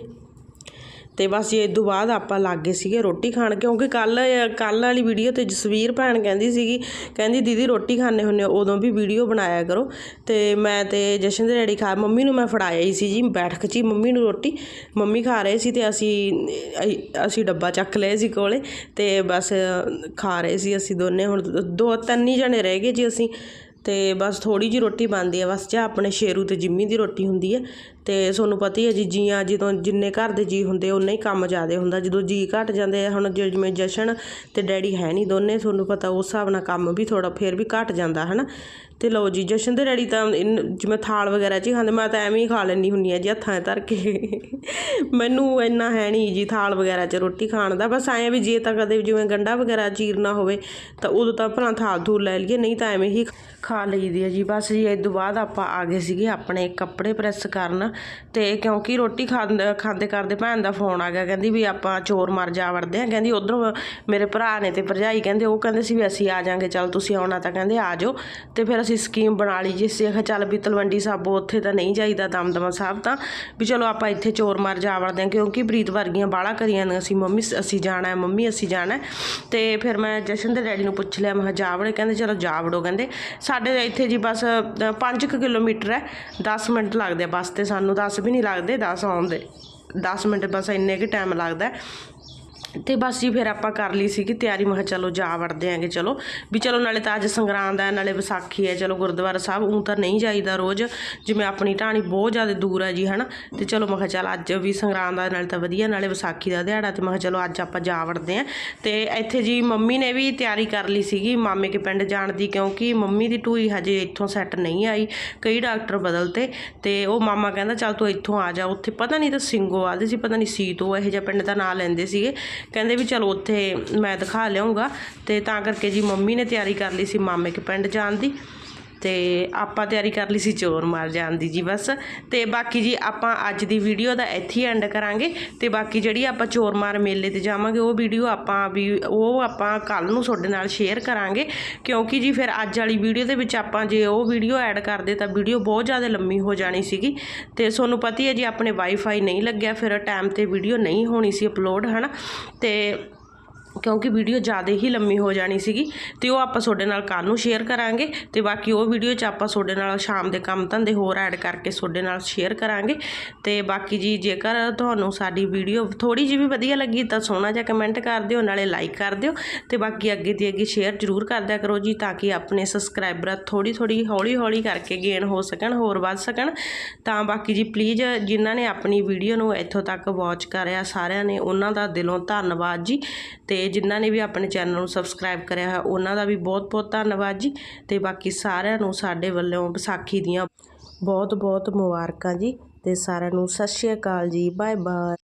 ਤੇ ਬਸ ਇਹ ਤੋਂ ਬਾਅਦ ਆਪਾਂ ਲੱਗੇ ਸੀਗੇ ਰੋਟੀ ਖਾਣ ਕਿਉਂਕਿ ਕੱਲ ਕੱਲ ਵਾਲੀ ਵੀਡੀਓ ਤੇ ਜਸਵੀਰ ਭੈਣ ਕਹਿੰਦੀ ਸੀਗੀ, ਕਹਿੰਦੀ ਦੀਦੀ ਰੋਟੀ ਖਾਣੇ ਹੁੰਨੇ ਉਦੋਂ ਵੀ ਵੀਡੀਓ ਬਣਾਇਆ ਕਰੋ। ਤੇ ਮੈਂ ਤੇ ਜਸ਼ਨ ਦੇ ਡੈਡੀ ਖਾ, ਮੰਮੀ ਨੂੰ ਮੈਂ ਫੜਾਇਆ ਹੀ ਸੀ ਜੀ, ਬੈਠਕ 'ਚ ਜੀ ਮੰਮੀ ਨੂੰ ਰੋਟੀ। ਮੰਮੀ ਖਾ ਰਹੇ ਸੀ ਤੇ ਅਸੀਂ ਅਸੀਂ ਡੱਬਾ ਚੱਕ ਲਏ ਸੀ ਕੋਲੇ ਤੇ ਬਸ ਖਾ ਰਹੇ ਸੀ ਅਸੀਂ ਦੋਨੇ, ਹੁਣ ਦੋ ਤਿੰਨ ਹੀ ਜਣੇ ਰਹਿ ਗਏ ਜੀ ਅਸੀਂ। ਅਤੇ ਬਸ ਥੋੜ੍ਹੀ ਜਿਹੀ ਰੋਟੀ ਬਣਦੀ ਆ। ਬਸ ਜਾਂ ਆਪਣੇ ਸ਼ੇਰੂ ਅਤੇ ਜਿੰਮੀ ਦੀ ਰੋਟੀ ਹੁੰਦੀ ਹੈ ਤੇ ਤੁਹਾਨੂੰ ਪਤਾ ਹੀ ਹੈ ਜੀ, ਜੀਆਂ ਜਦੋਂ ਜਿੰਨੇ ਘਰ ਦੇ ਜੀ ਹੁੰਦੇ ਉਨੇ ਹੀ ਕੰਮ ਜ਼ਿਆਦਾ ਹੁੰਦਾ। ਜਦੋਂ ਜੀ ਘਟ ਜਾਂਦੇ ਆ, ਹੁਣ ਜਿ- ਜਿਵੇਂ ਜਸ਼ਨ ਤੇ ਡੈਡੀ ਹੈ ਨਹੀਂ ਦੋਨੇ, ਤੁਹਾਨੂੰ ਪਤਾ ਉਸ ਹਿਸਾਬ ਨਾਲ ਕੰਮ ਵੀ ਥੋੜਾ ਫੇਰ ਵੀ ਘਟ ਜਾਂਦਾ, ਹਨਾ? ਤੇ ਲਓ ਜੀ, ਜਸ਼ਨ ਦੇ ਡੈਡੀ ਤਾਂ ਇਨ- ਜਿਵੇਂ ਥਾਲ ਵਗੈਰਾ 'ਚ ਹੀ ਖਾਂਦੇ, ਮੈਂ ਤਾਂ ਐਵੇਂ ਹੀ ਖਾ ਲੈਂਦੀ ਹੁੰਦੀ ਆ ਜੀ, ਹੱਥਾਂ 'ਚ ਧਰ ਕੇ। ਮੈਨੂੰ ਇੰਨਾ ਹੈ ਨਹੀਂ ਜੀ ਥਾਲ ਵਗੈਰਾ 'ਚ ਰੋਟੀ ਖਾਣ ਦਾ, ਬਸ ਐਂ ਵੀ ਜੇ ਤਾਂ ਕਦੇ ਜਿਵੇਂ ਗੰਡਾ ਵਗੈਰਾ ਚੀਰਨਾ ਹੋਵੇ, ਤਾਂ ਉਦੋਂ ਤਾਂ ਭਲਾ ਥਾਲ ਥੂਲ ਲੈ ਲਈਏ, ਨਹੀਂ ਤਾਂ ਐਵੇਂ ਹੀ ਖਾ ਲਈਦੀ ਹੈ ਜੀ। ਬਸ ਜੀ, ਇਹ ਤੋਂ ਬਾਅਦ ਆਪਾਂ ਆ ਗਏ ਸੀਗੇ ਆਪਣੇ ਕੱਪੜੇ ਪ੍ਰੈਸ ਕਰਨ। ਤੇ ਕਿਉਂਕਿ ਰੋਟੀ ਖਾਂਦੇ ਖਾਂਦੇ ਕਰਦੇ ਭੈਣ ਦਾ ਫੋਨ ਆ ਗਿਆ, ਕਹਿੰਦੀ ਵੀ ਆਪਾਂ ਚੋਰ ਮਰ ਜਾ ਵੜਦੇ ਆ ਕਹਿੰਦੀ ਉਧਰੋਂ ਮੇਰੇ ਭਰਾ ਨੇ ਤੇ ਭਰਜਾਈ ਕਹਿੰਦੇ, ਉਹ ਕਹਿੰਦੇ ਸੀ ਵੀ ਅਸੀਂ ਆ ਜਾਾਂਗੇ, ਚੱਲ ਤੁਸੀਂ ਆਉਣਾ ਤਾਂ ਕਹਿੰਦੇ ਆ ਜਾਓ। ਤੇ ਫਿਰ ਅਸੀਂ ਸਕੀਮ ਬਣਾ ਲਈ ਜਿਸ ਸੇ ਚੱਲ ਵੀ ਤਲਵੰਡੀ ਸਾਬੋ ਉੱਥੇ ਤਾਂ ਨਹੀਂ ਜਾਈਦਾ ਦਮਦਮਾ ਸਾਹਿਬ ਤਾਂ, ਵੀ ਚਲੋ ਆਪਾਂ ਇੱਥੇ ਚੋਰ ਮਰ ਜਾ ਵੜਦੇ ਆ ਕਿਉਂਕਿ ਪ੍ਰੀਤ ਵਰਗੀਆਂ ਬਾਹਲਾ ਕਰੀਆਂ ਨੇ, ਅਸੀਂ ਮੰਮੀ, ਅਸੀਂ ਜਾਣਾ ਹੈ, ਮੰਮੀ ਅਸੀਂ ਜਾਣਾ ਹੈ। ਤੇ ਫਿਰ ਮੈਂ ਜਸ਼ਨ ਦੇ ਡੈਡੀ ਨੂੰ ਪੁੱਛ ਲਿਆ, ਮੈਂ ਕਿਹਾ ਜਾ ਵੜੇ, ਕਹਿੰਦੇ ਚਲੋ ਜਾ ਵੜੋ, ਕਹਿੰਦੇ। ਸਾਡੇ ਇੱਥੇ ਜੀ ਬਸ 5 ਕਿਲੋਮੀਟਰ ਹੈ 10 ਮਿੰਟ ਲੱਗਦੇ ਆ ਬੱਸ ਤੇ ਸਾਨੂੰ। 10 ਵੀ ਨਹੀਂ ਲੱਗਦੇ 10 ਆਉਂਦੇ 10 ਮਿੰਟ ਬਸ ਇੰਨੇ ਕੁ ਟਾਈਮ ਲੱਗਦਾ ਤੇ ਬਸ ਜੀ ਫਿਰ ਆਪਾਂ ਕਰ ਲਈ ਸੀਗੀ ਤਿਆਰੀ, ਮੈਂ ਕਿਹਾ ਚਲੋ ਜਾ ਵੜਦੇ ਆਂਗੇ, ਚਲੋ। ਵੀ ਚਲੋ ਨਾਲੇ ਤਾਂ ਅੱਜ ਸੰਗਰਾਂਦ ਹੈ, ਨਾਲੇ ਵਿਸਾਖੀ ਹੈ, ਚਲੋ ਗੁਰਦੁਆਰਾ ਸਾਹਿਬ, ਉਂ ਤਾਂ ਨਹੀਂ ਜਾਈਦਾ ਰੋਜ਼, ਜਿਵੇਂ ਆਪਣੀ ਢਾਣੀ ਬਹੁਤ ਜ਼ਿਆਦਾ ਦੂਰ ਹੈ ਜੀ, ਹਨਾ। ਤੇ ਚਲੋ ਮੈਂ ਕਿਹਾ ਚੱਲ ਅੱਜ ਵੀ ਸੰਗਰਾਂਦ ਦਾ ਨਾਲੇ ਤਾਂ ਵਧੀਆ, ਨਾਲੇ ਵਿਸਾਖੀ ਦਾ ਦਿਹਾੜਾ, ਤੇ ਮੈਂ ਕਿਹਾ ਚਲੋ ਅੱਜ ਆਪਾਂ ਜਾ ਵੜਦੇ ਆਂ। ਤੇ ਇੱਥੇ ਜੀ ਮੰਮੀ ਨੇ ਵੀ ਤਿਆਰੀ ਕਰ ਲਈ ਸੀਗੀ, ਮਾਮੇ ਕੇ ਪਿੰਡ ਜਾਣ ਦੀ, ਕਿਉਂਕਿ ਮੰਮੀ ਦੀ ਟੂਈ ਹਜੇ ਇੱਥੋਂ ਸੈੱਟ ਨਹੀਂ ਆਈ, ਕਈ ਡਾਕਟਰ ਬਦਲਤੇ, ਤੇ ਉਹ ਮਾਮਾ ਕਹਿੰਦਾ ਚੱਲ ਤੂੰ ਇੱਥੋਂ ਆ ਜਾ, ਉੱਥੇ ਪਤਾ ਨਹੀਂ ਤਾਂ ਸਿੰਘੋ ਆਦੇ ਸੀ, ਪਤਾ ਨਹੀਂ ਸੀ ਤੋਂ ਇਹੋ ਜਿਹਾ ਪਿੰਡ ਦਾ ਨਾਂ ਲੈਂਦੇ ਸੀਗੇ। ਕਹਿੰਦੇ ਵੀ ਚਲੋ ਉੱਥੇ ਮੈਂ ਦਿਖਾ ਲਿਆਉਂਗਾ ਤੇ ਤਾਂ ਕਰਕੇ ਜੀ ਮੰਮੀ ਨੇ ਤਿਆਰੀ ਕਰ ਲਈ ਸੀ ਮਾਮੇ ਕੇ ਪਿੰਡ ਜਾਣ ਦੀ। ਤੇ ਆਪਾਂ ਤਿਆਰੀ ਕਰ ਲਈ ਸੀ ਚੋਰ ਮਾਰ ਜਾਣ ਦੀ ਜੀ ਬਸ। ਤੇ ਬਾਕੀ ਜੀ ਆਪਾਂ ਅੱਜ ਦੀ ਵੀਡੀਓ ਦਾ ਇੱਥੇ ਹੀ ਐਂਡ ਕਰਾਂਗੇ। ਤੇ ਬਾਕੀ ਜਿਹੜੀ ਆਪਾਂ ਚੋਰ ਮਾਰ ਮੇਲੇ ਤੇ ਜਾਵਾਂਗੇ, ਉਹ ਵੀਡੀਓ ਆਪਾਂ ਵੀ, ਉਹ ਆਪਾਂ ਕੱਲ ਨੂੰ ਤੁਹਾਡੇ ਨਾਲ ਸ਼ੇਅਰ ਕਰਾਂਗੇ। ਕਿਉਂਕਿ ਜੀ ਫਿਰ ਅੱਜ ਵਾਲੀ ਵੀਡੀਓ ਦੇ ਵਿੱਚ ਆਪਾਂ ਜੇ ਉਹ ਵੀਡੀਓ ਐਡ ਕਰਦੇ ਤਾਂ ਵੀਡੀਓ ਬਹੁਤ ਜ਼ਿਆਦਾ ਲੰਮੀ ਹੋ ਜਾਣੀ ਸੀਗੀ। ਤੇ ਤੁਹਾਨੂੰ ਪਤਾ ਹੀ ਹੈ ਜੀ ਆਪਣੇ ਵਾਈਫਾਈ ਨਹੀਂ ਲੱਗਿਆ, ਫਿਰ ਟਾਈਮ ਤੇ ਵੀਡੀਓ ਨਹੀਂ ਹੋਣੀ ਸੀ ਅਪਲੋਡ ਹਨਾ? ਤੇ ਕਿਉਂਕਿ ਵੀਡੀਓ ਜ਼ਿਆਦਾ ਹੀ ਲੰਮੀ ਹੋ ਜਾਣੀ ਸੀਗੀ ਤੇ ਉਹ ਆਪਾਂ ਤੁਹਾਡੇ ਨਾਲ ਕੱਲ ਨੂੰ ਸ਼ੇਅਰ ਕਰਾਂਗੇ ਤੇ ਬਾਕੀ ਉਹ ਵੀਡੀਓ 'ਚ ਆਪਾਂ ਤੁਹਾਡੇ ਨਾਲ ਸ਼ਾਮ ਦੇ ਕੰਮ ਧੰਦੇ ਹੋਰ ਐਡ ਕਰਕੇ ਤੁਹਾਡੇ ਨਾਲ ਸ਼ੇਅਰ ਕਰਾਂਗੇ ਤੇ ਬਾਕੀ ਜੀ ਜੇਕਰ ਤੁਹਾਨੂੰ ਸਾਡੀ ਵੀਡੀਓ ਥੋੜੀ ਜਿਹੀ ਵੀ ਵਧੀਆ ਲੱਗੀ ਤਾਂ ਸੋਹਣਾ ਜਿਹਾ ਕਮੈਂਟ ਕਰ ਦਿਓ, ਨਾਲੇ ਲਾਈਕ ਕਰ ਦਿਓ ਤੇ ਬਾਕੀ ਅੱਗੇ ਦੀ ਅੱਗੇ ਸ਼ੇਅਰ ਜ਼ਰੂਰ ਕਰਦਿਆ ਕਰੋ ਜੀ ਤਾਂ ਕਿ ਆਪਣੇ ਸਬਸਕ੍ਰਾਈਬਰ ਥੋੜੀ ਥੋੜੀ ਹੌਲੀ ਹੌਲੀ ਕਰਕੇ ਗੇਨ ਹੋ ਸਕਣ, ਹੋਰ ਵੱਧ ਸਕਣ। ਤਾਂ ਬਾਕੀ ਜੀ ਪਲੀਜ਼ ਜਿਨ੍ਹਾਂ ਨੇ ਆਪਣੀ ਵੀਡੀਓ ਨੂੰ ਇੱਥੋਂ ਤੱਕ ਵਾਚ ਕਰਿਆ ਸਾਰਿਆਂ ਨੇ ਉਹਨਾਂ ਦਾ ਦਿਲੋਂ ਧੰਨਵਾਦ ਜੀ ਤੇ ਜਿਨ੍ਹਾਂ ਨੇ ਵੀ ਆਪਣੇ ਚੈਨਲ ਨੂੰ ਸਬਸਕ੍ਰਾਈਬ ਕਰਿਆ ਹੈ, ਉਹਨਾਂ ਦਾ ਵੀ ਬਹੁਤ ਬਹੁਤ ਧੰਨਵਾਦ ਜੀ ਤੇ ਬਾਕੀ ਸਾਰਿਆਂ ਨੂੰ ਸਾਡੇ ਵੱਲੋਂ ਵਿਸਾਖੀ ਦੀਆਂ ਬਹੁਤ ਬਹੁਤ ਮੁਬਾਰਕਾਂ ਜੀ ਤੇ ਸਾਰਿਆਂ ਨੂੰ ਸਤਿ ਸ਼੍ਰੀ ਅਕਾਲ ਜੀ ਬਾਏ ਬਾਏ